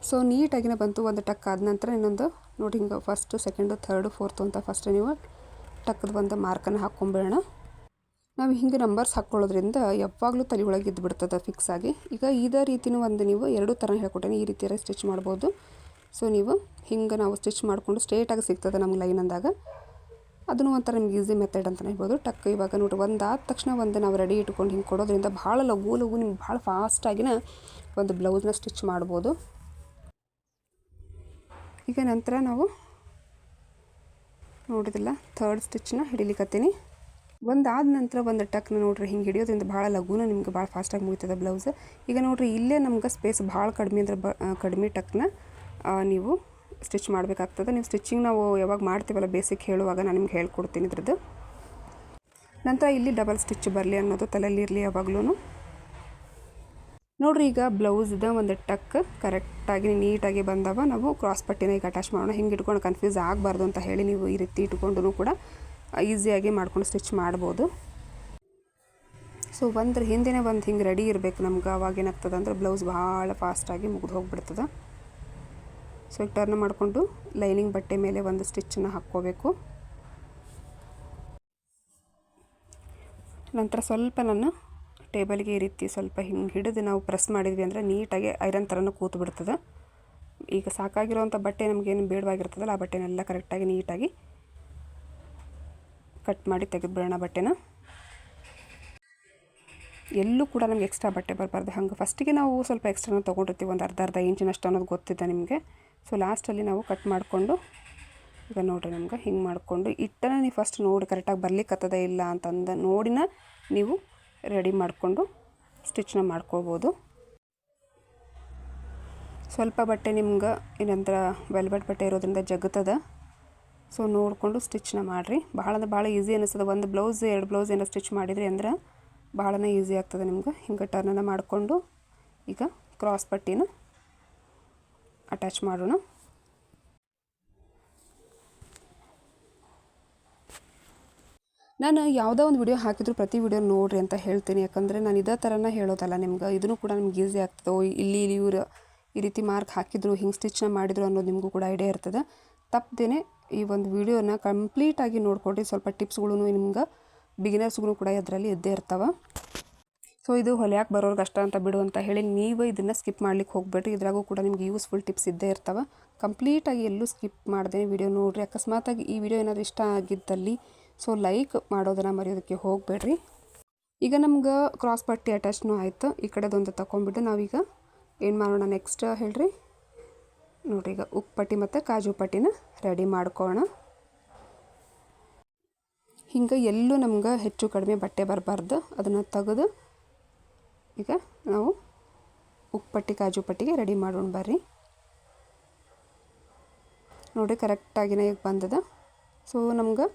[SPEAKER 1] ಸೊ ನೀಟಾಗಿನ ಬಂತು ಒಂದು ಟಕ್ ಆದ ನಂತರ ಇನ್ನೊಂದು, ನೋಡಿ ಹಿಂಗೆ ಫಸ್ಟು ಸೆಕೆಂಡು ಥರ್ಡು ಫೋರ್ತು ಅಂತ ಫಸ್ಟ್ ನೀವು ಟಕ್ಕದ ಒಂದು ಮಾರ್ಕನ್ನು ಹಾಕ್ಕೊಂಬಿಡೋಣ. ನಾವು ಹಿಂಗೆ ನಂಬರ್ಸ್ ಹಾಕ್ಕೊಳ್ಳೋದ್ರಿಂದ ಯಾವಾಗಲೂ ತಲೆ ಒಳಗೆ ಇದ್ದು ಬಿಡ್ತದೆ ಫಿಕ್ಸ್ ಆಗಿ. ಈಗ ಇದೇ ರೀತಿನೂ ಒಂದು ನೀವು ಎರಡು ಥರ ಹೇಳ್ಕೊಟ್ಟೇನೆ ಈ ರೀತಿಯಾರ ಸ್ಟಿಚ್ ಮಾಡ್ಬೋದು. ಸೊ ನೀವು ಹಿಂಗೆ ನಾವು ಸ್ಟಿಚ್ ಮಾಡಿಕೊಂಡು ಸ್ಟ್ರೇಟಾಗಿ ಸಿಗ್ತದೆ ನಮ್ಗೆ ಲೈನ್ ಅಂದಾಗ. ಅದನ್ನು ಒಂಥರ ನಿಮ್ಗೆ ಈಸಿ ಮೆಥಡ್ ಅಂತಲೇ ಹೇಳ್ಬೋದು. ಟಕ್ ಇವಾಗ ನೋಡಿ ಒಂದು ಆದ ತಕ್ಷಣ ಒಂದು ನಾವು ರೆಡಿ ಇಟ್ಕೊಂಡು ಹಿಂಗೆ ಕೊಡೋದ್ರಿಂದ ಭಾಳ ಲಘು ಲಘು ನಿಮ್ಗೆ ಭಾಳ ಫಾಸ್ಟಾಗಿನ ಒಂದು ಬ್ಲೌಸ್ನ ಸ್ಟಿಚ್ ಮಾಡ್ಬೋದು. ಈಗ ನಂತರ ನಾವು ನೋಡಿದಿಲ್ಲ ಥರ್ಡ್ ಸ್ಟಿಚ್ನ ಹಿಡಿಲಿಕ್ಕತ್ತೀನಿ ಒಂದು ಆದ ನಂತರ ಒಂದು ಟಕ್ನ ನೋಡ್ರಿ ಹಿಂಗೆ ಹಿಡಿಯೋದ್ರಿಂದ ಭಾಳ ಲಘುನ ನಿಮ್ಗೆ ಭಾಳ ಫಾಸ್ಟಾಗಿ ಮುಗಿತದೆ ಬ್ಲೌಸ್. ಈಗ ನೋಡ್ರಿ ಇಲ್ಲೇ ನಮ್ಗೆ ಸ್ಪೇಸ್ ಭಾಳ ಕಡಿಮೆ ಅಂದ್ರೆ ಬ ಕಡಿಮೆ ಟಕ್ನ ನೀವು ಸ್ಟಿಚ್ ಮಾಡಬೇಕಾಗ್ತದೆ. ನೀವು ಸ್ಟಿಚಿಂಗ್ ನಾವು ಯಾವಾಗ ಮಾಡ್ತೀವಲ್ಲ ಬೇಸಿಕ್ ಹೇಳುವಾಗ ನಾನು ನಿಮ್ಗೆ ಹೇಳ್ಕೊಡ್ತೀನಿ ಇದ್ರದ್ದು. ನಂತರ ಇಲ್ಲಿ ಡಬಲ್ ಸ್ಟಿಚ್ ಬರಲಿ ಅನ್ನೋದು ತಲೆಯಲ್ಲಿರಲಿ ಯಾವಾಗಲೂ ನೋಡ್ರಿ ಈಗ ಬ್ಲೌಸ್ದ ಒಂದು ಟಕ್ ಕರೆಕ್ಟಾಗಿ ನೀಟಾಗಿ ಬಂದವ. ನಾವು ಕ್ರಾಸ್ ಪಟ್ಟಿನ ಈಗ ಅಟ್ಯಾಚ್ ಮಾಡೋಣ. ಹಿಂಗೆ ಇಟ್ಕೊಂಡು ಕನ್ಫ್ಯೂಸ್ ಆಗಬಾರ್ದು ಅಂತ ಹೇಳಿ ನೀವು ಈ ರೀತಿ ಇಟ್ಕೊಂಡು ಕೂಡ ಈಸಿಯಾಗಿ ಮಾಡ್ಕೊಂಡು ಸ್ಟಿಚ್ ಮಾಡ್ಬೋದು. ಸೊ ಒಂದ್ರ ಹಿಂದೆ ಒಂದು ಹಿಂಗೆ ರೆಡಿ ಇರಬೇಕು ನಮ್ಗೆ. ಅವಾಗ ಏನಾಗ್ತದೆ ಅಂದ್ರೆ ಬ್ಲೌಸ್ ಭಾಳ ಫಾಸ್ಟಾಗಿ ಮುಗಿದು ಹೋಗ್ಬಿಡ್ತದೆ. ಸೊ ಈಗ ಟರ್ನ್ ಮಾಡಿಕೊಂಡು ಲೈನಿಂಗ್ ಬಟ್ಟೆ ಮೇಲೆ ಒಂದು ಸ್ಟಿಚ್ಚನ್ನು ಹಾಕ್ಕೋಬೇಕು. ನಂತರ ಸ್ವಲ್ಪ ನಾನು ಟೇಬಲ್ಗೆ ಈ ರೀತಿ ಸ್ವಲ್ಪ ಹಿಂಗೆ ಹಿಡಿದು ನಾವು ಪ್ರೆಸ್ ಮಾಡಿದ್ವಿ ಅಂದರೆ ನೀಟಾಗಿ ಐರನ್ ಥರನೂ ಕೂತು ಬಿಡ್ತದೆ. ಈಗ ಸಾಕಾಗಿರೋವಂಥ ಬಟ್ಟೆ ನಮಗೇನು ಬೇಡವಾಗಿರ್ತದಲ್ಲ, ಆ ಬಟ್ಟೆನೆಲ್ಲ ಕರೆಕ್ಟಾಗಿ ನೀಟಾಗಿ ಕಟ್ ಮಾಡಿ ತೆಗೆದುಬಿಡೋಣ ಬಟ್ಟೆನ. ಎಲ್ಲೂ ಕೂಡ ನಮಗೆ ಎಕ್ಸ್ಟ್ರಾ ಬಟ್ಟೆ ಬರಬಾರ್ದು. ಹಂಗೆ ಫಸ್ಟಿಗೆ ನಾವು ಸ್ವಲ್ಪ ಎಕ್ಸ್ಟ್ರಾನ ತೊಗೊಂಡಿರ್ತೀವಿ, ಒಂದು ಅರ್ಧ ಅರ್ಧ ಇಂಚಿನಷ್ಟು ಅನ್ನೋದು ಗೊತ್ತಿದೆ ನಿಮಗೆ. ಸೊ ಲಾಸ್ಟಲ್ಲಿ ನಾವು ಕಟ್ ಮಾಡಿಕೊಂಡು, ಈಗ ನೋಡಿರಿ ನಮ್ಗೆ ಹಿಂಗೆ ಮಾಡಿಕೊಂಡು, ಇಟ್ಟನ ನೀವು ಫಸ್ಟ್ ನೋಡಿ ಕರೆಕ್ಟಾಗಿ ಬರ್ಲಿಕ್ಕತ್ತದ ಇಲ್ಲ ಅಂತಂದು ನೋಡಿನ ನೀವು ರೆಡಿ ಮಾಡಿಕೊಂಡು ಸ್ಟಿಚ್ನ ಮಾಡ್ಕೊಳ್ಬೋದು ಸ್ವಲ್ಪ ಬಟ್ಟೆ ನಿಮ್ಗೆ ಏನಂದ್ರೆ ವೆಲ್ವೆಟ್ ಬಟ್ಟೆ ಇರೋದ್ರಿಂದ ಜಗ್ತದ ಸೊ ನೋಡಿಕೊಂಡು ಸ್ಟಿಚ್ನ ಮಾಡಿರಿ. ಭಾಳ ಭಾಳ ಈಸಿ ಅನ್ನಿಸ್ತದೆ ಒಂದು ಬ್ಲೌಸ್ ಎರಡು ಬ್ಲೌಸ್ ಏನೋ ಸ್ಟಿಚ್ ಮಾಡಿದ್ರಿ ಅಂದ್ರೆ ಭಾಳನೇ ಈಸಿ ಆಗ್ತದೆ ನಿಮ್ಗೆ. ಹಿಂಗೆ ಟರ್ನನ್ನು ಮಾಡಿಕೊಂಡು ಈಗ ಕ್ರಾಸ್ ಪಟ್ಟಿನ ಅಟ್ಯಾಚ್ ಮಾಡೋಣ. ನಾನು ಯಾವುದೋ ಒಂದು ವಿಡಿಯೋ ಹಾಕಿದ್ರು ಪ್ರತಿ ವಿಡಿಯೋ ನೋಡಿರಿ ಅಂತ ಹೇಳ್ತೀನಿ. ಯಾಕಂದರೆ ನಾನು ಇದೇ ಥರನ ಹೇಳೋದಲ್ಲ ನಿಮ್ಗೆ. ಇದನ್ನು ಕೂಡ ನಿಮ್ಗೆ ಈಸಿ ಆಗ್ತದೆ. ಇಲ್ಲಿ ಇಲ್ಲಿ ಇವರು ಈ ರೀತಿ ಮಾರ್ಕ್ ಹಾಕಿದ್ರು, ಹಿಂಗೆ ಸ್ಟಿಚ್ನ ಮಾಡಿದ್ರು ಅನ್ನೋದು ನಿಮಗೂ ಕೂಡ ಐಡಿಯಾ ಇರ್ತದೆ. ತಪ್ಪದೇ ಈ ಒಂದು ವಿಡಿಯೋನ ಕಂಪ್ಲೀಟಾಗಿ ನೋಡ್ಕೊಡ್ರಿ ಸ್ವಲ್ಪ ಟಿಪ್ಸ್ಗಳು ನಿಮ್ಗೆ ಬಿಗಿನರ್ಸ್ಗಳು ಕೂಡ ಇದರಲ್ಲಿ ಇದ್ದೇ ಇರ್ತಾವೆ. ಸೊ ಇದು ಹೊಲಿಯಾಕೆ ಬರೋರ್ಗೆ ಅಷ್ಟ ಅಂತ ಬಿಡು ಅಂತ ಹೇಳಿ ನೀವು ಇದನ್ನು ಸ್ಕಿಪ್ ಮಾಡ್ಲಿಕ್ಕೆ ಹೋಗ್ಬೇಡ್ರಿ. ಇದ್ರಾಗೂ ಕೂಡ ನಿಮ್ಗೆ ಯೂಸ್ಫುಲ್ ಟಿಪ್ಸ್ ಇದ್ದೇ ಇರ್ತವೆ. ಕಂಪ್ಲೀಟಾಗಿ ಎಲ್ಲೂ ಸ್ಕಿಪ್ ಮಾಡಿದೆ ವಿಡಿಯೋ ನೋಡಿರಿ. ಅಕಸ್ಮಾತಾಗಿ ಈ ವಿಡಿಯೋ ಏನಾದರೂ ಇಷ್ಟ ಆಗಿದ್ದಲ್ಲಿ ಸೊ, ಲೈಕ್ ಮಾಡೋದನ್ನು ಮರೆಯೋದಕ್ಕೆ ಹೋಗಬೇಡ್ರಿ. ಈಗ ನಮ್ಗೆ ಕ್ರಾಸ್ ಪಟ್ಟಿ ಅಟ್ಯಾಚ್ನೂ ಆಯಿತು. ಈ ಕಡೆದೊಂದು ತಗೊಂಡ್ಬಿಟ್ಟು ನಾವೀಗ ಏನು ಮಾಡೋಣ? ನೆಕ್ಸ್ಟ್ ಹೇಳ್ರಿ. ನೋಡಿರಿ ಈಗ ಉಪ್ಪಟ್ಟಿ ಮತ್ತು ಕಾಜು ಪಟ್ಟಿನ ರೆಡಿ ಮಾಡ್ಕೋಣ. ಹಿಂಗೆ ಎಲ್ಲೂ ನಮ್ಗೆ ಹೆಚ್ಚು ಕಡಿಮೆ ಬಟ್ಟೆ ಬರಬಾರ್ದು. ಅದನ್ನು ತೆಗೆದು ಈಗ ನಾವು ಉಪ್ಪಟ್ಟಿ ಕಾಜು ಪಟ್ಟಿಗೆ ರೆಡಿ ಮಾಡೋಣ ಬರ್ರಿ. ನೋಡಿ ಕರೆಕ್ಟಾಗಿನೇ ಈಗ ಬಂದದ. ಸೊ ನಮ್ಗೆ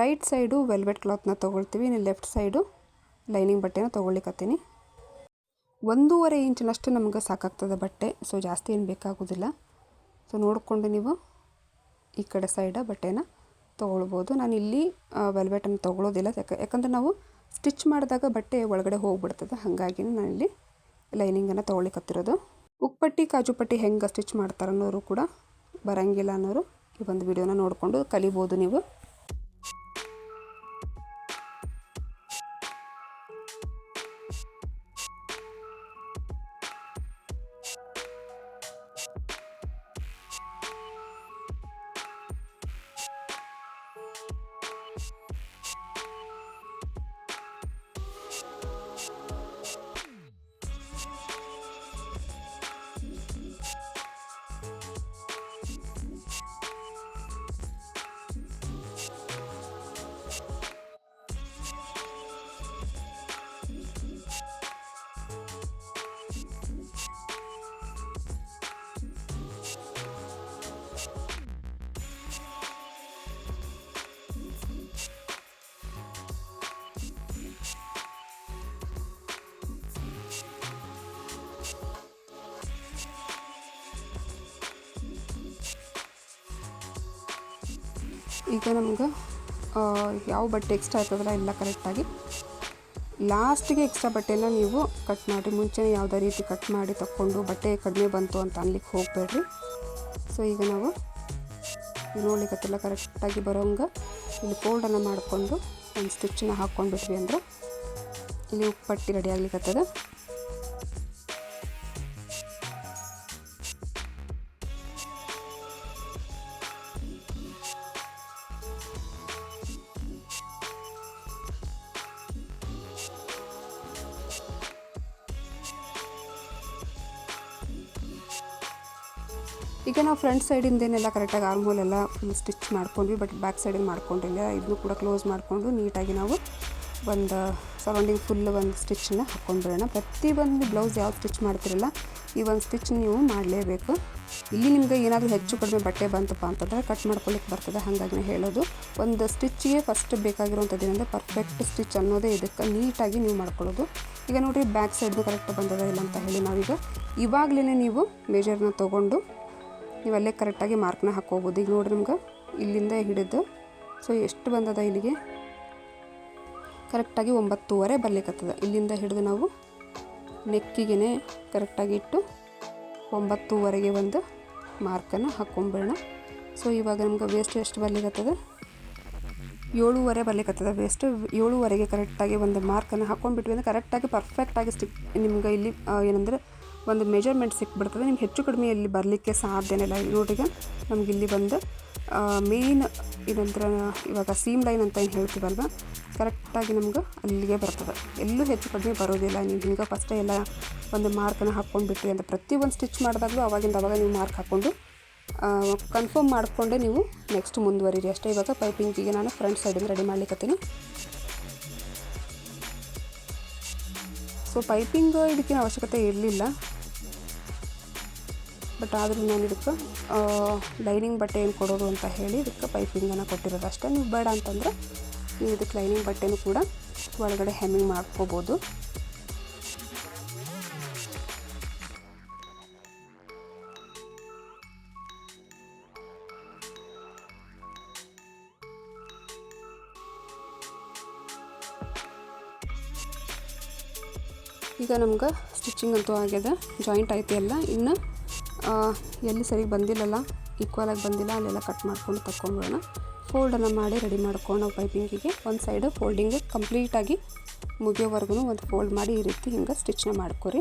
[SPEAKER 1] ರೈಟ್ ಸೈಡು ವೆಲ್ವೆಟ್ ಕ್ಲಾತ್ನ ತೊಗೊಳ್ತೀವಿ. ಇನ್ನು ಲೆಫ್ಟ್ ಸೈಡು ಲೈನಿಂಗ್ ಬಟ್ಟೆನ ತೊಗೊಳ್ಲಿಕ್ಕತ್ತೀನಿ ಒಂದೂವರೆ ಇಂಚಿನಷ್ಟು ನಮ್ಗೆ ಸಾಕಾಗ್ತದೆ ಬಟ್ಟೆ. ಸೊ ಜಾಸ್ತಿ ಏನು ಬೇಕಾಗೋದಿಲ್ಲ. ಸೊ ನೋಡಿಕೊಂಡು ನೀವು ಈ ಕಡೆ ಸೈಡ ಬಟ್ಟೆನ ತೊಗೊಳ್ಬೋದು. ನಾನು ಇಲ್ಲಿ ವೆಲ್ವೆಟನ್ನು ತೊಗೊಳೋದಿಲ್ಲ. ಯಾಕೆ, ಯಾಕಂದರೆ ನಾವು ಸ್ಟಿಚ್ ಮಾಡಿದಾಗ ಬಟ್ಟೆ ಒಳಗಡೆ ಹೋಗ್ಬಿಡ್ತದೆ. ಹಾಗಾಗಿ ನಾನು ಇಲ್ಲಿ ಲೈನಿಂಗನ್ನು ತೊಗೊಳಿಕತ್ತಿರೋದು ಉಪ್ಪಟ್ಟಿ ಕಾಜುಪಟ್ಟಿ ಹೆಂಗೆ ಸ್ಟಿಚ್ ಮಾಡ್ತಾರೆ ಅನ್ನೋರು ಕೂಡ ಬರಂಗಿಲ್ಲ ಅನ್ನೋರು ಈ ಒಂದು ವಿಡಿಯೋನ ನೋಡಿಕೊಂಡು ಕಲಿಬೋದು ನೀವು. ಈಗ ನಮ್ಗೆ ಯಾವ ಬಟ್ಟೆ ಎಕ್ಸ್ಟ್ರಾ ಆಯ್ತದಲ್ಲ, ಎಲ್ಲ ಕರೆಕ್ಟಾಗಿ ಲಾಸ್ಟಿಗೆ ಎಕ್ಸ್ಟ್ರಾ ಬಟ್ಟೆನ ನೀವು ಕಟ್ ಮಾಡಿ, ಮುಂಚೆನೇ ಯಾವುದೇ ರೀತಿ ಕಟ್ ಮಾಡಿ ತಕ್ಕೊಂಡು ಬಟ್ಟೆ ಕಡಿಮೆ ಬಂತು ಅಂತ ಅನ್ಲಿಕ್ಕೆ ಹೋಗಬೇಡ್ರಿ. ಸೊ ಈಗ ನಾವು ನೋಡ್ಲಿಕ್ಕತ್ತೆಲ್ಲ ಕರೆಕ್ಟಾಗಿ ಬರೋಂಗೆ ಇಲ್ಲಿ ಫೋಲ್ಡನ್ನು ಮಾಡಿಕೊಂಡು ಒಂದು ಸ್ಟಿಚ್ಚನ್ನ ಹಾಕ್ಕೊಂಡ್ಬಿಟ್ವಿ ಅಂದ್ರೆ ಇಲ್ಲಿ ಉಪ್ಪಟ್ಟಿ ರೆಡಿ ಆಗ್ಲಿಕ್ಕತ್ತದ ಫ್ರಂಟ್ ಸೈಡಿಂದೇನೆಲ್ಲ ಕರೆಕ್ಟಾಗಿ ಆರ್ಮೋಲ್ ಎಲ್ಲ ಸ್ಟಿಚ್ ಮಾಡ್ಕೊಂಡ್ವಿ ಬಟ್ ಬ್ಯಾಕ್ ಸೈಡಿಂದ ಮಾಡ್ಕೊಂಡಿಲ್ಲ. ಇದನ್ನು ಕೂಡ ಕ್ಲೋಸ್ ಮಾಡಿಕೊಂಡು ನೀಟಾಗಿ ನಾವು ಒಂದು ಸರೌಂಡಿಂಗ್ ಫುಲ್ ಒಂದು ಸ್ಟಿಚ್ಚನ್ನ ಹಾಕ್ಕೊಂಡ್ಬಿಡೋಣ ಪ್ರತಿ ಒಂದು ಬ್ಲೌಸ್ ಯಾವ್ದು ಸ್ಟಿಚ್ ಮಾಡ್ತಿರಲ್ಲ, ಈ ಒಂದು ಸ್ಟಿಚ್ ನೀವು ಮಾಡಲೇಬೇಕು. ಇಲ್ಲಿ ನಿಮಗೆ ಏನಾದರೂ ಹೆಚ್ಚು ಕಡಿಮೆ ಬಟ್ಟೆ ಬಂತಪ್ಪ ಅಂತಂದರೆ ಕಟ್ ಮಾಡ್ಕೊಳ್ಳಿಕ್ಕೆ ಬರ್ತದೆ ಹಾಗಾಗಿ ಹೇಳೋದು. ಒಂದು ಸ್ಟಿಚ್ಗೆ ಫಸ್ಟ್ ಬೇಕಾಗಿರುವಂಥದ್ದು ಏನಂದರೆ ಪರ್ಫೆಕ್ಟ್ ಸ್ಟಿಚ್ ಅನ್ನೋದೇ ಇದಕ್ಕೆ ನೀಟಾಗಿ ನೀವು ಮಾಡ್ಕೊಳ್ಳೋದು. ಈಗ ನೋಡಿರಿ ಬ್ಯಾಕ್ ಸೈಡ್ದು ಕರೆಕ್ಟ್ ಬಂದದ ಇಲ್ಲ ಅಂತ ಹೇಳಿ ನಾವೀಗ ಇವಾಗಲೇ ನೀವು ಮೇಜರ್ನ ತೊಗೊಂಡು ನೀವು ಕರೆಕ್ಟಾಗಿ ಮಾರ್ಕ್ನ ಹಾಕೋಬೋದು ಈಗ ನೋಡಿರಿ ನಿಮ್ಗೆ ಇಲ್ಲಿಂದ ಹಿಡಿದು ಸೊ ಎಷ್ಟು ಬಂದದ ಇಲ್ಲಿಗೆ? ಕರೆಕ್ಟಾಗಿ ಒಂಬತ್ತೂವರೆ ಬರ್ಲಿಕ್ಕತ್ತದ ಇಲ್ಲಿಂದ ಹಿಡಿದು ನಾವು ನೆಕ್ಕಿಗೆ ಕರೆಕ್ಟಾಗಿ ಇಟ್ಟು ಒಂಬತ್ತೂವರೆಗೆ ಒಂದು ಮಾರ್ಕನ್ನು ಹಾಕ್ಕೊಂಬಿಡೋಣ ಸೊ ಇವಾಗ ನಮ್ಗೆ ವೇಸ್ಟ್ ಎಷ್ಟು ಬರ್ಲಿಕ್ಕತ್ತದ ಏಳುವರೆ ಬರ್ಲಿಕ್ಕತ್ತದ ವೇಸ್ಟ್ ಏಳುವರೆಗೆ ಕರೆಕ್ಟಾಗಿ ಒಂದು ಮಾರ್ಕನ್ನು ಹಾಕ್ಕೊಂಡ್ಬಿಟ್ವಿ ಅಂದರೆ ಕರೆಕ್ಟಾಗಿ ಪರ್ಫೆಕ್ಟಾಗಿ ಸ್ಟಿಕ್ ನಿಮ್ಗೆ ಇಲ್ಲಿ ಏನಂದ್ರೆ ಒಂದು ಮೆಜರ್ಮೆಂಟ್ ಸಿಕ್ಬಿಡ್ತದೆ. ನಿಮ್ಗೆ ಹೆಚ್ಚು ಕಡಿಮೆ ಇಲ್ಲಿ ಬರಲಿಕ್ಕೆ ಸಾಧ್ಯನೇ ಇಲ್ಲ. ನೋಡಿಗ ನಮ್ಗೆ ಇಲ್ಲಿ ಬಂದು ಮೇನ್ ಇದಂದ್ರೆ ಇವಾಗ ಸೀಮ್ ಲೈನ್ ಅಂತ ಏನು ಹೇಳ್ತೀವಲ್ವ? ಕರೆಕ್ಟಾಗಿ ನಮ್ಗೆ ಅಲ್ಲಿಗೆ ಬರ್ತದೆ. ಎಲ್ಲೂ ಹೆಚ್ಚು ಕಡಿಮೆ ಬರೋದಿಲ್ಲ. ನೀವು ಈಗ ಫಸ್ಟೇ ಎಲ್ಲ ಒಂದು ಮಾರ್ಕನ್ನು ಹಾಕ್ಕೊಂಡ್ಬಿಟ್ಟು ಅಂತ ಪ್ರತಿಯೊಂದು ಸ್ಟಿಚ್ ಮಾಡಿದಾಗಲೂ ಅವಾಗಿಂದ ಅವಾಗ ನೀವು ಮಾರ್ಕ್ ಹಾಕ್ಕೊಂಡು ಕನ್ಫರ್ಮ್ ಮಾಡಿಕೊಂಡೆ ನೀವು ನೆಕ್ಸ್ಟ್ ಮುಂದುವರಿರಿ. ಅಷ್ಟೇ ಇವಾಗ ಪೈಪಿಂಗಿಗೆ ನಾನು ಫ್ರಂಟ್ ಸೈಡಿಂದ ರೆಡಿ ಮಾಡ್ಲಿಕ್ಕತ್ತೀನಿ ಸೊ ಪೈಪಿಂಗ್ ಇದಕ್ಕಿನ ಅವಶ್ಯಕತೆ ಇರಲಿಲ್ಲ. ಬಟ್ ಆದರೂ ನಾನು ಇದಕ್ಕೆ ಲೈನಿಂಗ್ ಬಟ್ಟೆ ಏನು ಕೊಡೋದು ಅಂತ ಹೇಳಿ ಇದಕ್ಕೆ ಪೈಪಿಂಗನ್ನು ಕೊಟ್ಟಿರೋದು. ಅಷ್ಟೇ ನೀವು ಬೇಡ ಅಂತಂದರೆ ನೀವು ಇದಕ್ಕೆ ಲೈನಿಂಗ್ ಬಟ್ಟೆನೂ ಕೂಡ ಒಳಗಡೆ ಹೆಮ್ಮಿಂಗ್ ಮಾಡ್ಕೋಬೋದು. ಈಗ ನಮ್ಗೆ ಸ್ಟಿಚಿಂಗ್ ಅಂತೂ ಆಗ್ಯದ ಜಾಯಿಂಟ್ ಐತಿ ಎಲ್ಲ. ಇನ್ನು ಎಲ್ಲಿ ಸರಿ ಬಂದಿಲ್ಲಲ್ಲ ಈಕ್ವಲಾಗಿ ಬಂದಿಲ್ಲ, ಅಲ್ಲೆಲ್ಲ ಕಟ್ ಮಾಡ್ಕೊಂಡು ತಗೊಂಡ್ಬಿಡೋಣ ಫೋಲ್ಡನ್ನು ಮಾಡಿ ರೆಡಿ ಮಾಡ್ಕೊಂಡು ನಾವು ಪೈಪಿಂಗಿಗೆ ಒಂದು ಸೈಡು ಫೋಲ್ಡಿಂಗ್ ಕಂಪ್ಲೀಟಾಗಿ ಮುಗಿಯೋವರೆಗೂ ಒಂದು ಫೋಲ್ಡ್ ಮಾಡಿ ಈ ರೀತಿ ಹಿಂಗೆ ಸ್ಟಿಚ್ನ ಮಾಡ್ಕೊರಿ.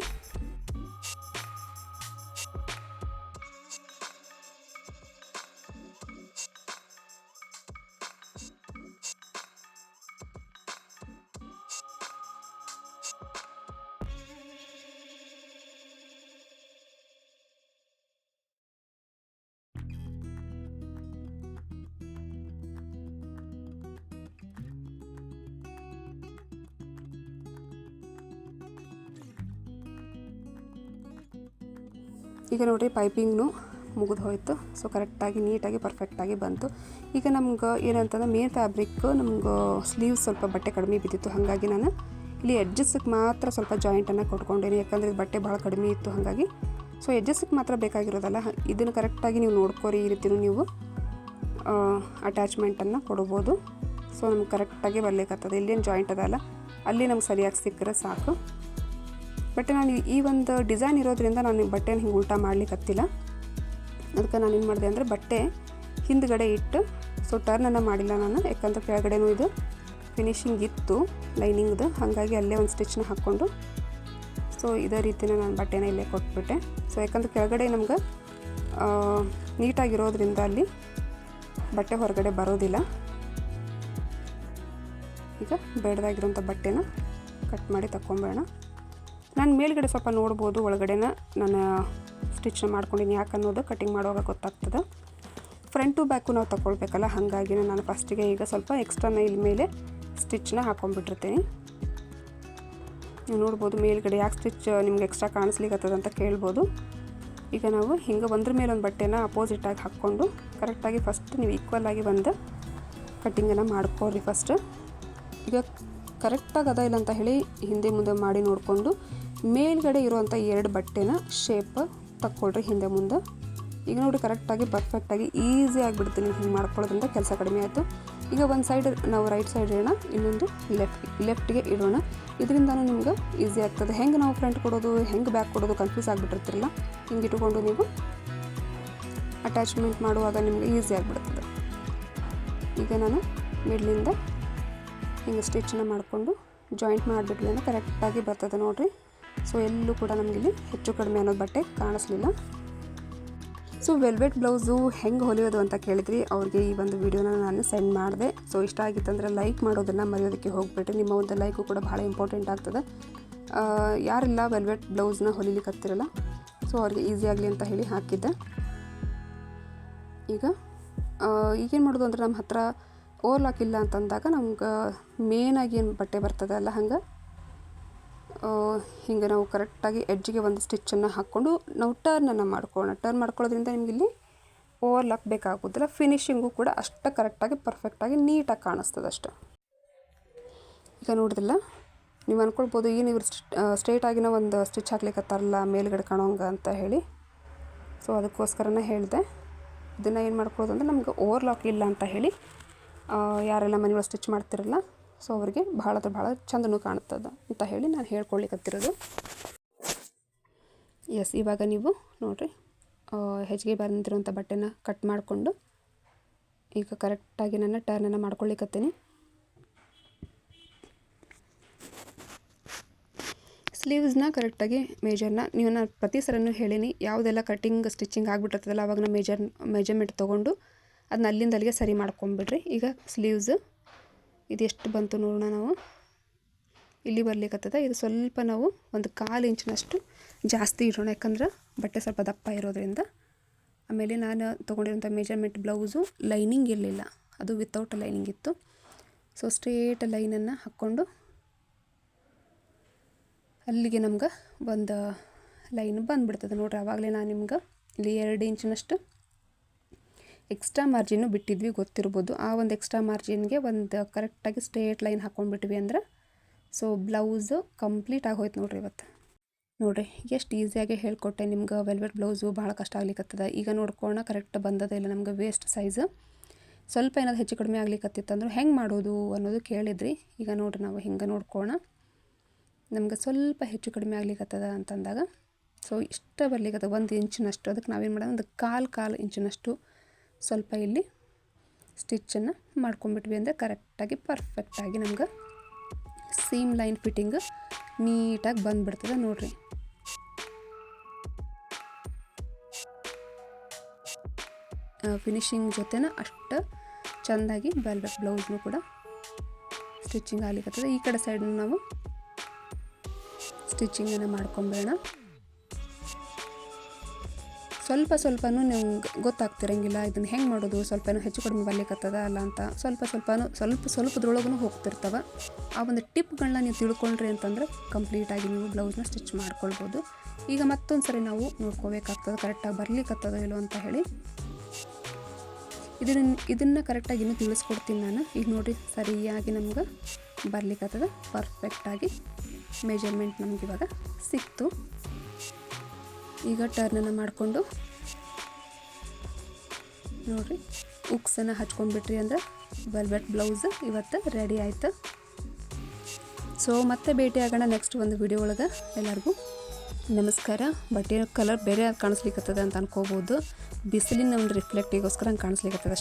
[SPEAKER 1] ಈಗ ನೋಡಿರಿ ಪೈಪಿಂಗ್ನು ಮುಗಿದು ಹೋಯಿತು. ಸೊ ಕರೆಕ್ಟಾಗಿ ನೀಟಾಗಿ ಪರ್ಫೆಕ್ಟಾಗಿ ಬಂತು. ಈಗ ನಮ್ಗೆ ಏನಂತಂದ್ರೆ ಮೇನ್ ಫ್ಯಾಬ್ರಿಕ್ ನಮ್ಗೆ ಸ್ಲೀವ್ಸ್ ಸ್ವಲ್ಪ ಬಟ್ಟೆ ಕಡಿಮೆ ಬಿದ್ದಿತ್ತು. ಹಾಗಾಗಿ ನಾನು ಇಲ್ಲಿ ಎಡ್ಜಸ್ಗೆ ಮಾತ್ರ ಸ್ವಲ್ಪ ಜಾಯಿಂಟನ್ನು ಕೊಟ್ಕೊಂಡೇನೆ. ಯಾಕಂದರೆ ಇದು ಬಟ್ಟೆ ಭಾಳ ಕಡಿಮೆ ಇತ್ತು. ಹಾಗಾಗಿ ಸೊ ಎಡ್ಜಸ್ಗೆ ಮಾತ್ರ ಬೇಕಾಗಿರೋದಲ್ಲ. ಇದನ್ನು ಕರೆಕ್ಟಾಗಿ ನೀವು ನೋಡ್ಕೋರಿ. ಈ ರೀತಿಯೂ ನೀವು ಅಟ್ಯಾಚ್ಮೆಂಟನ್ನು ಕೊಡ್ಬೋದು. ಸೊ ನಮ್ಗೆ ಕರೆಕ್ಟಾಗಿ ಬರ್ಲಿಕ್ಕತ್ತದ ಇಲ್ಲೇನು ಜಾಯಿಂಟ್ ಅದಲ್ಲ. ಅಲ್ಲಿ ನಮ್ಗೆ ಸರಿಯಾಗಿ ಸಿಕ್ಕರೆ ಸಾಕು. ಬಟ್ ನಾನು ಈ ಒಂದು ಡಿಸೈನ್ ಇರೋದ್ರಿಂದ ನಾನು ಬಟ್ಟೆನ ಹಿಂಗೆ ಉಲ್ಟಾ ಮಾಡ್ಲಿಕ್ಕತ್ತಿಲ್ಲ ಅದಕ್ಕೆ ನಾನು ಏನು ಮಾಡಿದೆ ಅಂದರೆ ಬಟ್ಟೆ ಹಿಂದ್ಗಡೆ ಇಟ್ಟು ಸೊ ಟರ್ನನ್ನು ಮಾಡಿಲ್ಲ ನಾನು, ಯಾಕಂದ್ರೆ ಕೆಳಗಡೆನೂ ಇದು ಫಿನಿಶಿಂಗ್ ಇತ್ತು ಲೈನಿಂಗ್ದು, ಹಾಗಾಗಿ ಅಲ್ಲೇ ಒಂದು ಸ್ಟಿಚ್ನ ಹಾಕ್ಕೊಂಡು ಸೊ ಇದೇ ರೀತಿನ ನಾನು ಬಟ್ಟೆನ ಇಲ್ಲೇ ಕೊಟ್ಬಿಟ್ಟೆ. ಸೊ ಯಾಕಂದ್ರೆ ಕೆಳಗಡೆ ನಮ್ಗೆ ನೀಟಾಗಿರೋದ್ರಿಂದ ಅಲ್ಲಿ ಬಟ್ಟೆ ಹೊರಗಡೆ ಬರೋದಿಲ್ಲ. ಈಗ ಬೇಡದಾಗಿರೋಂಥ ಬಟ್ಟೆನ ಕಟ್ ಮಾಡಿ ತಗೊಂಬೇಡ ನಾನು ಮೇಲ್ಗಡೆ ಸ್ವಲ್ಪ ನೋಡ್ಬೋದು, ಒಳಗಡೆನ ನಾನು ಸ್ಟಿಚ್ನ ಮಾಡ್ಕೊಂಡಿನಿ. ಯಾಕೆ ಅನ್ನೋದು ಕಟಿಂಗ್ ಮಾಡುವಾಗ ಗೊತ್ತಾಗ್ತದೆ. ಫ್ರಂಟು ಬ್ಯಾಕು ನಾವು ತಗೊಳ್ಬೇಕಲ್ಲ ಹಾಗಾಗಿ ನಾನು ಫಸ್ಟಿಗೆ ಈಗ ಸ್ವಲ್ಪ ಎಕ್ಸ್ಟ್ರಾ ಇಲ್ಲಿ ಮೇಲೆ ಸ್ಟಿಚ್ನ ಹಾಕ್ಕೊಂಡ್ಬಿಟ್ಟಿರ್ತೀನಿ ನೀವು ನೋಡ್ಬೋದು ಮೇಲ್ಗಡೆ ಯಾಕೆ ಸ್ಟಿಚ್ ನಿಮ್ಗೆ ಎಕ್ಸ್ಟ್ರಾ ಕಾಣಿಸ್ಲಿಕ್ಕತ್ತದ ಅಂತ ಕೇಳ್ಬೋದು. ಈಗ ನಾವು ಹಿಂಗೆ ಒಂದ್ರ ಮೇಲೆ ಒಂದು ಬಟ್ಟೆನ ಅಪೋಸಿಟಾಗಿ ಹಾಕ್ಕೊಂಡು ಕರೆಕ್ಟಾಗಿ ಫಸ್ಟ್ ನೀವು ಈಕ್ವಲ್ ಆಗಿ ಬಂದು ಕಟ್ಟಿಂಗನ್ನು ಮಾಡ್ಕೊಳ್ರಿ ಫಸ್ಟ್ ಈಗ ಕರೆಕ್ಟಾಗಿ ಅದ ಇಲ್ಲ ಅಂತ ಹೇಳಿ ಹಿಂದೆ ಮುಂದೆ ಮಾಡಿ ನೋಡಿಕೊಂಡು ಮೇಲ್ಗಡೆ ಇರುವಂಥ ಎರಡು ಬಟ್ಟೆನ ಶೇಪ್ ತಕ್ಕೊಳ್ರಿ ಹಿಂದೆ ಮುಂದೆ. ಈಗ ನೋಡಿ ಕರೆಕ್ಟಾಗಿ ಪರ್ಫೆಕ್ಟಾಗಿ ಈಸಿ ಆಗಿಬಿಡ್ತೀನಿ ನೀವು ಹಿಂಗೆ ಮಾಡ್ಕೊಳ್ಳೋದ್ರಿಂದ ಕೆಲಸ ಕಡಿಮೆ ಆಯಿತು. ಈಗ ಒಂದು ಸೈಡ್ ನಾವು ರೈಟ್ ಸೈಡ್ ಇಡೋಣ, ಇನ್ನೊಂದು ಲೆಫ್ಟ್ ಲೆಫ್ಟ್ಗೆ ಇಡೋಣ. ಇದರಿಂದನೂ ನಿಮ್ಗೆ ಈಸಿ ಆಗ್ತದೆ. ಹೆಂಗೆ ನಾವು ಫ್ರಂಟ್ ಕೊಡೋದು, ಹೆಂಗೆ ಬ್ಯಾಕ್ ಕೊಡೋದು ಕನ್ಫ್ಯೂಸ್ ಆಗಿಬಿಟ್ಟಿರ್ತಿರಲ್ಲ, ಹಿಂಗೆ ಇಟ್ಕೊಂಡು ನೀವು ಅಟ್ಯಾಚ್ಮೆಂಟ್ ಮಾಡುವಾಗ ನಿಮಗೆ ಈಸಿ ಆಗಿಬಿಡ್ತದೆ. ಈಗ ನಾನು ಮಿಡ್ಲಿಂದ ಹಿಂಗೆ ಸ್ಟಿಚ್ನ ಮಾಡಿಕೊಂಡು ಜಾಯಿಂಟ್ ಮಾಡಿಬಿಟ್ವಿ ಕರೆಕ್ಟಾಗಿ ಬರ್ತದೆ ನೋಡಿರಿ. ಸೊ ಎಲ್ಲೂ ಕೂಡ ನಮಗಿಲ್ಲಿ ಹೆಚ್ಚು ಕಡಿಮೆ ಅನ್ನೋದು ಬಟ್ಟೆ ಕಾಣಿಸ್ಲಿಲ್ಲ. ಸೊ ವೆಲ್ವೆಟ್ ಬ್ಲೌಸು ಹೆಂಗೆ ಹೊಲಿಯೋದು ಅಂತ ಕೇಳಿದ್ರಿ, ಅವ್ರಿಗೆ ಈ ಒಂದು ವಿಡಿಯೋನ ನಾನು ಸೆಂಡ್ ಮಾಡಿದೆ. ಸೊ ಇಷ್ಟ ಆಗಿತ್ತಂದರೆ ಲೈಕ್ ಮಾಡೋದನ್ನು ಮರೆಯೋದಕ್ಕೆ ಹೋಗ್ಬಿಟ್ಟು ನಿಮ್ಮ ಒಂದು ಲೈಕು ಕೂಡ ಭಾಳ ಇಂಪಾರ್ಟೆಂಟ್ ಆಗ್ತದೆ. ಯಾರೆಲ್ಲ ವೆಲ್ವೆಟ್ ಬ್ಲೌಸ್ನ ಹೊಲಿಲಿಕ್ಕತ್ತಿರಲ್ಲ ಸೊ ಅವ್ರಿಗೆ ಈಸಿ ಆಗಲಿ ಅಂತ ಹೇಳಿ ಹಾಕಿದ್ದೆ. ಈಗ ಈಗೇನು ಮಾಡೋದು ಅಂದ್ರೆ ನಮ್ಮ ಹತ್ರ ಓವರ್ಲಾಕ್ ಇಲ್ಲ ಅಂತಂದಾಗ ನಮ್ಗೆ ಮೇನಾಗಿ ಏನು ಬಟ್ಟೆ ಬರ್ತದಲ್ಲ ಹಂಗೆ? ಹಿಂಗೆ ನಾವು ಕರೆಕ್ಟಾಗಿ ಎಡ್ಜಿಗೆ ಒಂದು ಸ್ಟಿಚ್ಚನ್ನು ಹಾಕ್ಕೊಂಡು ನಾವು ಟರ್ನನ್ನು ಮಾಡ್ಕೊಳ್ಳೋಣ. ಟರ್ನ್ ಮಾಡ್ಕೊಳ್ಳೋದ್ರಿಂದ ನಿಮಗೆ ಇಲ್ಲಿ ಓವರ್ಲಾಕ್ ಬೇಕಾಗೋದಿಲ್ಲ. ಫಿನಿಷಿಂಗು ಕೂಡ ಅಷ್ಟು ಕರೆಕ್ಟಾಗಿ ಪರ್ಫೆಕ್ಟಾಗಿ ನೀಟಾಗಿ ಕಾಣಿಸ್ತದೆ ಅಷ್ಟು. ಈಗ ನೋಡಿದಿಲ್ಲ ನೀವು ಅಂದ್ಕೊಳ್ಬೋದು ಏನು ಇವ್ರು ಸ್ಟ್ರೇಟಾಗಿನ ಒಂದು ಸ್ಟಿಚ್ ಹಾಕ್ಲಿಕ್ಕತ್ತಾರಲ್ಲ ಮೇಲ್ಗಡೆ ಕಾಣೋಂಗ ಅಂತ ಹೇಳಿ. ಸೊ ಅದಕ್ಕೋಸ್ಕರನೇ ಹೇಳಿದೆ. ಇದನ್ನು ಏನು ಮಾಡ್ಕೊಳ್ಳೋದು ಅಂದರೆ ನಮ್ಗೆ ಓವರ್ಲಾಕ್ ಇಲ್ಲ ಅಂತ ಹೇಳಿ ಯಾರೆಲ್ಲ ಮನೆಯೊಳಗೆ ಸ್ಟಿಚ್ ಮಾಡ್ತಿರಲ್ಲ ಸೊ ಅವರಿಗೆ ಭಾಳ ಅಂದ್ರೆ ಭಾಳ ಚಂದನೂ ಕಾಣ್ತದೆ ಅಂತ ಹೇಳಿ ನಾನು ಹೇಳ್ಕೊಳ್ಲಿಕ್ಕತ್ತಿರೋದು ಎಸ್ ಇವಾಗ ನೀವು ನೋಡಿರಿ ಹೆಚ್ಚಿಗೆ ಬಂದಿರುವಂಥ ಬಟ್ಟೆನ ಕಟ್ ಮಾಡಿಕೊಂಡು ಈಗ ಕರೆಕ್ಟಾಗಿ ನಾನು ಟರ್ನನ್ನು ಮಾಡ್ಕೊಳ್ಳಿಕ್ಕತ್ತೀನಿ ಸ್ಲೀವ್ಸ್ನ ಕರೆಕ್ಟಾಗಿ ಮೇಜರ್ನ ನೀವು ನಾನು ಪ್ರತಿ ಸರನೂ ಹೇಳೀನಿ, ಯಾವುದೆಲ್ಲ ಕಟ್ಟಿಂಗ್ ಸ್ಟಿಚಿಂಗ್ ಆಗಿಬಿಟ್ಟಿರ್ತದಲ್ಲ ಅವಾಗ ನಾನು ಮೇಜರ್ ಮೆಜರ್ಮೆಂಟ್ ತೊಗೊಂಡು ಅದನ್ನ ಅಲ್ಲಿಂದ ಅಲ್ಲಿಗೆ ಸರಿ ಮಾಡ್ಕೊಂಬಿಡ್ರಿ. ಈಗ ಸ್ಲೀವ್ಸ್ ಇದು ಎಷ್ಟು ಬಂತು ನೋಡೋಣ ನಾವು. ಇಲ್ಲಿ ಬರ್ಲಿಕ್ಕತ್ತದ ಇದು ಸ್ವಲ್ಪ ನಾವು ಒಂದು ಕಾಲು ಇಂಚಿನಷ್ಟು ಜಾಸ್ತಿ ಇಡೋಣ. ಯಾಕಂದ್ರೆ ಬಟ್ಟೆ ಸ್ವಲ್ಪ ದಪ್ಪ ಇರೋದ್ರಿಂದ. ಆಮೇಲೆ ನಾನು ತೊಗೊಂಡಿರೋಂಥ ಮೆಜರ್ಮೆಂಟ್ ಬ್ಲೌಸು ಲೈನಿಂಗ್ ಇರಲಿಲ್ಲ. ಅದು ವಿತೌಟ್ ಲೈನಿಂಗ್ ಇತ್ತು. ಸೊ ಸ್ಟ್ರೇಟ್ ಲೈನನ್ನು ಹಾಕ್ಕೊಂಡು ಅಲ್ಲಿಗೆ ನಮ್ಗೆ ಒಂದು ಲೈನ್ ಬಂದುಬಿಡ್ತದೆ ನೋಡ್ರಿ. ಆವಾಗಲೇ ನಾನು ನಿಮ್ಗೆ ಇಲ್ಲಿ ಎರಡು ಇಂಚಿನಷ್ಟು ಎಕ್ಸ್ಟ್ರಾ ಮಾರ್ಜಿನ್ನು ಬಿಟ್ಟಿದ್ವಿ, ಗೊತ್ತಿರ್ಬೋದು. ಆ ಒಂದು ಎಕ್ಸ್ಟ್ರಾ ಮಾರ್ಜಿನ್ಗೆ ಒಂದು ಕರೆಕ್ಟಾಗಿ ಸ್ಟ್ರೇಟ್ ಲೈನ್ ಹಾಕ್ಕೊಂಡ್ಬಿಟ್ವಿ ಅಂದ್ರೆ ಸೊ ಬ್ಲೌಸು ಕಂಪ್ಲೀಟ್ ಆಗೋಯ್ತು ನೋಡ್ರಿ ಇವತ್ತು. ನೋಡಿರಿ, ಎಷ್ಟು ಈಸಿಯಾಗಿ ಹೇಳ್ಕೊಟ್ಟೆ ನಿಮ್ಗೆ. ವೆಲ್ವೆಟ್ ಬ್ಲೌಸು ಭಾಳ ಕಷ್ಟ ಆಗ್ಲಿಕ್ಕತ್ತದ ಈಗ ನೋಡ್ಕೋಣ ಕರೆಕ್ಟ್ ಬಂದದ ಇಲ್ಲ ನಮ್ಗೆ ವೇಸ್ಟ್ ಸೈಜ್ ಸ್ವಲ್ಪ ಏನಾದ್ರು ಹೆಚ್ಚು ಕಡಿಮೆ ಆಗ್ಲಿಕ್ಕತ್ತಿತ್ತಂದ್ರೆ ಹೆಂಗೆ ಮಾಡೋದು ಅನ್ನೋದು ಕೇಳಿದ್ರಿ. ಈಗ ನೋಡ್ರಿ ನಾವು ಹಿಂಗೆ ನೋಡ್ಕೋಣ ನಮ್ಗೆ ಸ್ವಲ್ಪ ಹೆಚ್ಚು ಕಡಿಮೆ ಆಗ್ಲಿಕ್ಕತ್ತದ ಅಂತಂದಾಗ ಸೊ ಇಷ್ಟ ಬರ್ಲಿಕ್ಕತ್ತದ ಒಂದು ಇಂಚಿನಷ್ಟು ಅದಕ್ಕೆ ನಾವೇನು ಮಾಡೋದು ಒಂದು ಕಾಲು ಕಾಲು ಇಂಚಿನಷ್ಟು ಸ್ವಲ್ಪ ಇಲ್ಲಿ ಸ್ಟಿಚ್ಚನ್ನು ಮಾಡ್ಕೊಂಬಿಟ್ವಿ ಅಂದರೆ ಕರೆಕ್ಟಾಗಿ ಪರ್ಫೆಕ್ಟಾಗಿ ನಮ್ಗೆ ಸೀಮ್ ಲೈನ್ ಫಿಟ್ಟಿಂಗ್ ನೀಟಾಗಿ ಬಂದುಬಿಡ್ತದೆ ನೋಡಿರಿ. ಫಿನಿಶಿಂಗ್ ಜೊತೆನ ಅಷ್ಟು ಚೆಂದಾಗಿ ವೆಲ್ವೆಟ್ ಬ್ಲೌಸ್ನು ಕೂಡ ಸ್ಟಿಚಿಂಗ್ ಆಗಲಿಕ್ಕೆ ಈ ಕಡೆ ಸೈಡ್ನು ನಾವು ಸ್ಟಿಚಿಂಗನ್ನು ಮಾಡ್ಕೊಂಬೇಡ ಸ್ವಲ್ಪ ಸ್ವಲ್ಪನೂ ನೀವು ಗೊತ್ತಾಗ್ತಿರಂಗಿಲ್ಲ, ಇದನ್ನು ಹೆಂಗೆ ಮಾಡೋದು, ಸ್ವಲ್ಪನೂ ಹೆಚ್ಚು ಕಡಿಮೆ ಬರ್ಲಿಕ್ಕತ್ತದ ಅಲ್ಲ ಅಂತ. ಸ್ವಲ್ಪ ಸ್ವಲ್ಪನೂ, ಸ್ವಲ್ಪ ಸ್ವಲ್ಪದ್ರೊಳಗೂ ಹೋಗ್ತಿರ್ತವೆ. ಆ ಒಂದು ಟಿಪ್ಗಳನ್ನ ನೀವು ತಿಳ್ಕೊಂಡ್ರಿ ಅಂತಂದ್ರೆ ಕಂಪ್ಲೀಟಾಗಿ ನೀವು ಬ್ಲೌಸ್ನ ಸ್ಟಿಚ್ ಮಾಡ್ಕೊಳ್ಬೋದು. ಈಗ ಮತ್ತೊಂದು ಸರಿ ನಾವು ನೋಡ್ಕೋಬೇಕಾಗ್ತದೆ, ಕರೆಕ್ಟಾಗಿ ಬರ್ಲಿಕ್ಕತ್ತದೋ ಇಲ್ಲೋ ಅಂತ ಹೇಳಿ. ಇದನ್ನ, ಇದನ್ನು ಕರೆಕ್ಟಾಗಿ ಇನ್ನೂ ತಿಳಿಸ್ಕೊಡ್ತೀನಿ ನಾನು. ಈಗ ನೋಡಿ ಸರಿಯಾಗಿ ನಮ್ಗೆ ಬರ್ಲಿಕ್ಕತ್ತದ ಪರ್ಫೆಕ್ಟಾಗಿ ಮೆಜರ್ಮೆಂಟ್ ನಮ್ಗೆ ಇವಾಗ ಸಿಕ್ತು. ಈಗ ಟರ್ನನ್ನು ಮಾಡಿಕೊಂಡು ನೋಡಿರಿ ಉಕ್ಸನ್ನು ಹಚ್ಕೊಂಡ್ಬಿಟ್ರಿ ಅಂದ್ರೆ ವೆಲ್ವೆಟ್ ಬ್ಲೌಸ್ ಇವತ್ತು ರೆಡಿ ಆಯಿತು. ಸೊ ಮತ್ತೆ ಭೇಟಿ ಆಗೋಣ ನೆಕ್ಸ್ಟ್ ಒಂದು ವಿಡಿಯೋ ಒಳಗೆ. ಎಲ್ಲರಿಗೂ ನಮಸ್ಕಾರ. ಬಟ್ಟೆ ಕಲರ್ ಬೇರೆ ಕಾಣಿಸ್ಲಿಕ್ಕತ್ತದ ಅಂತ ಅನ್ಕೋಬೋದು. ಬಿಸಿಲಿನ ಒಂದು ರಿಫ್ಲೆಕ್ಟಿಗೋಸ್ಕರ ಹಂಗೆ ಕಾಣಿಸ್ಲಿಕ್ಕತ್ತದ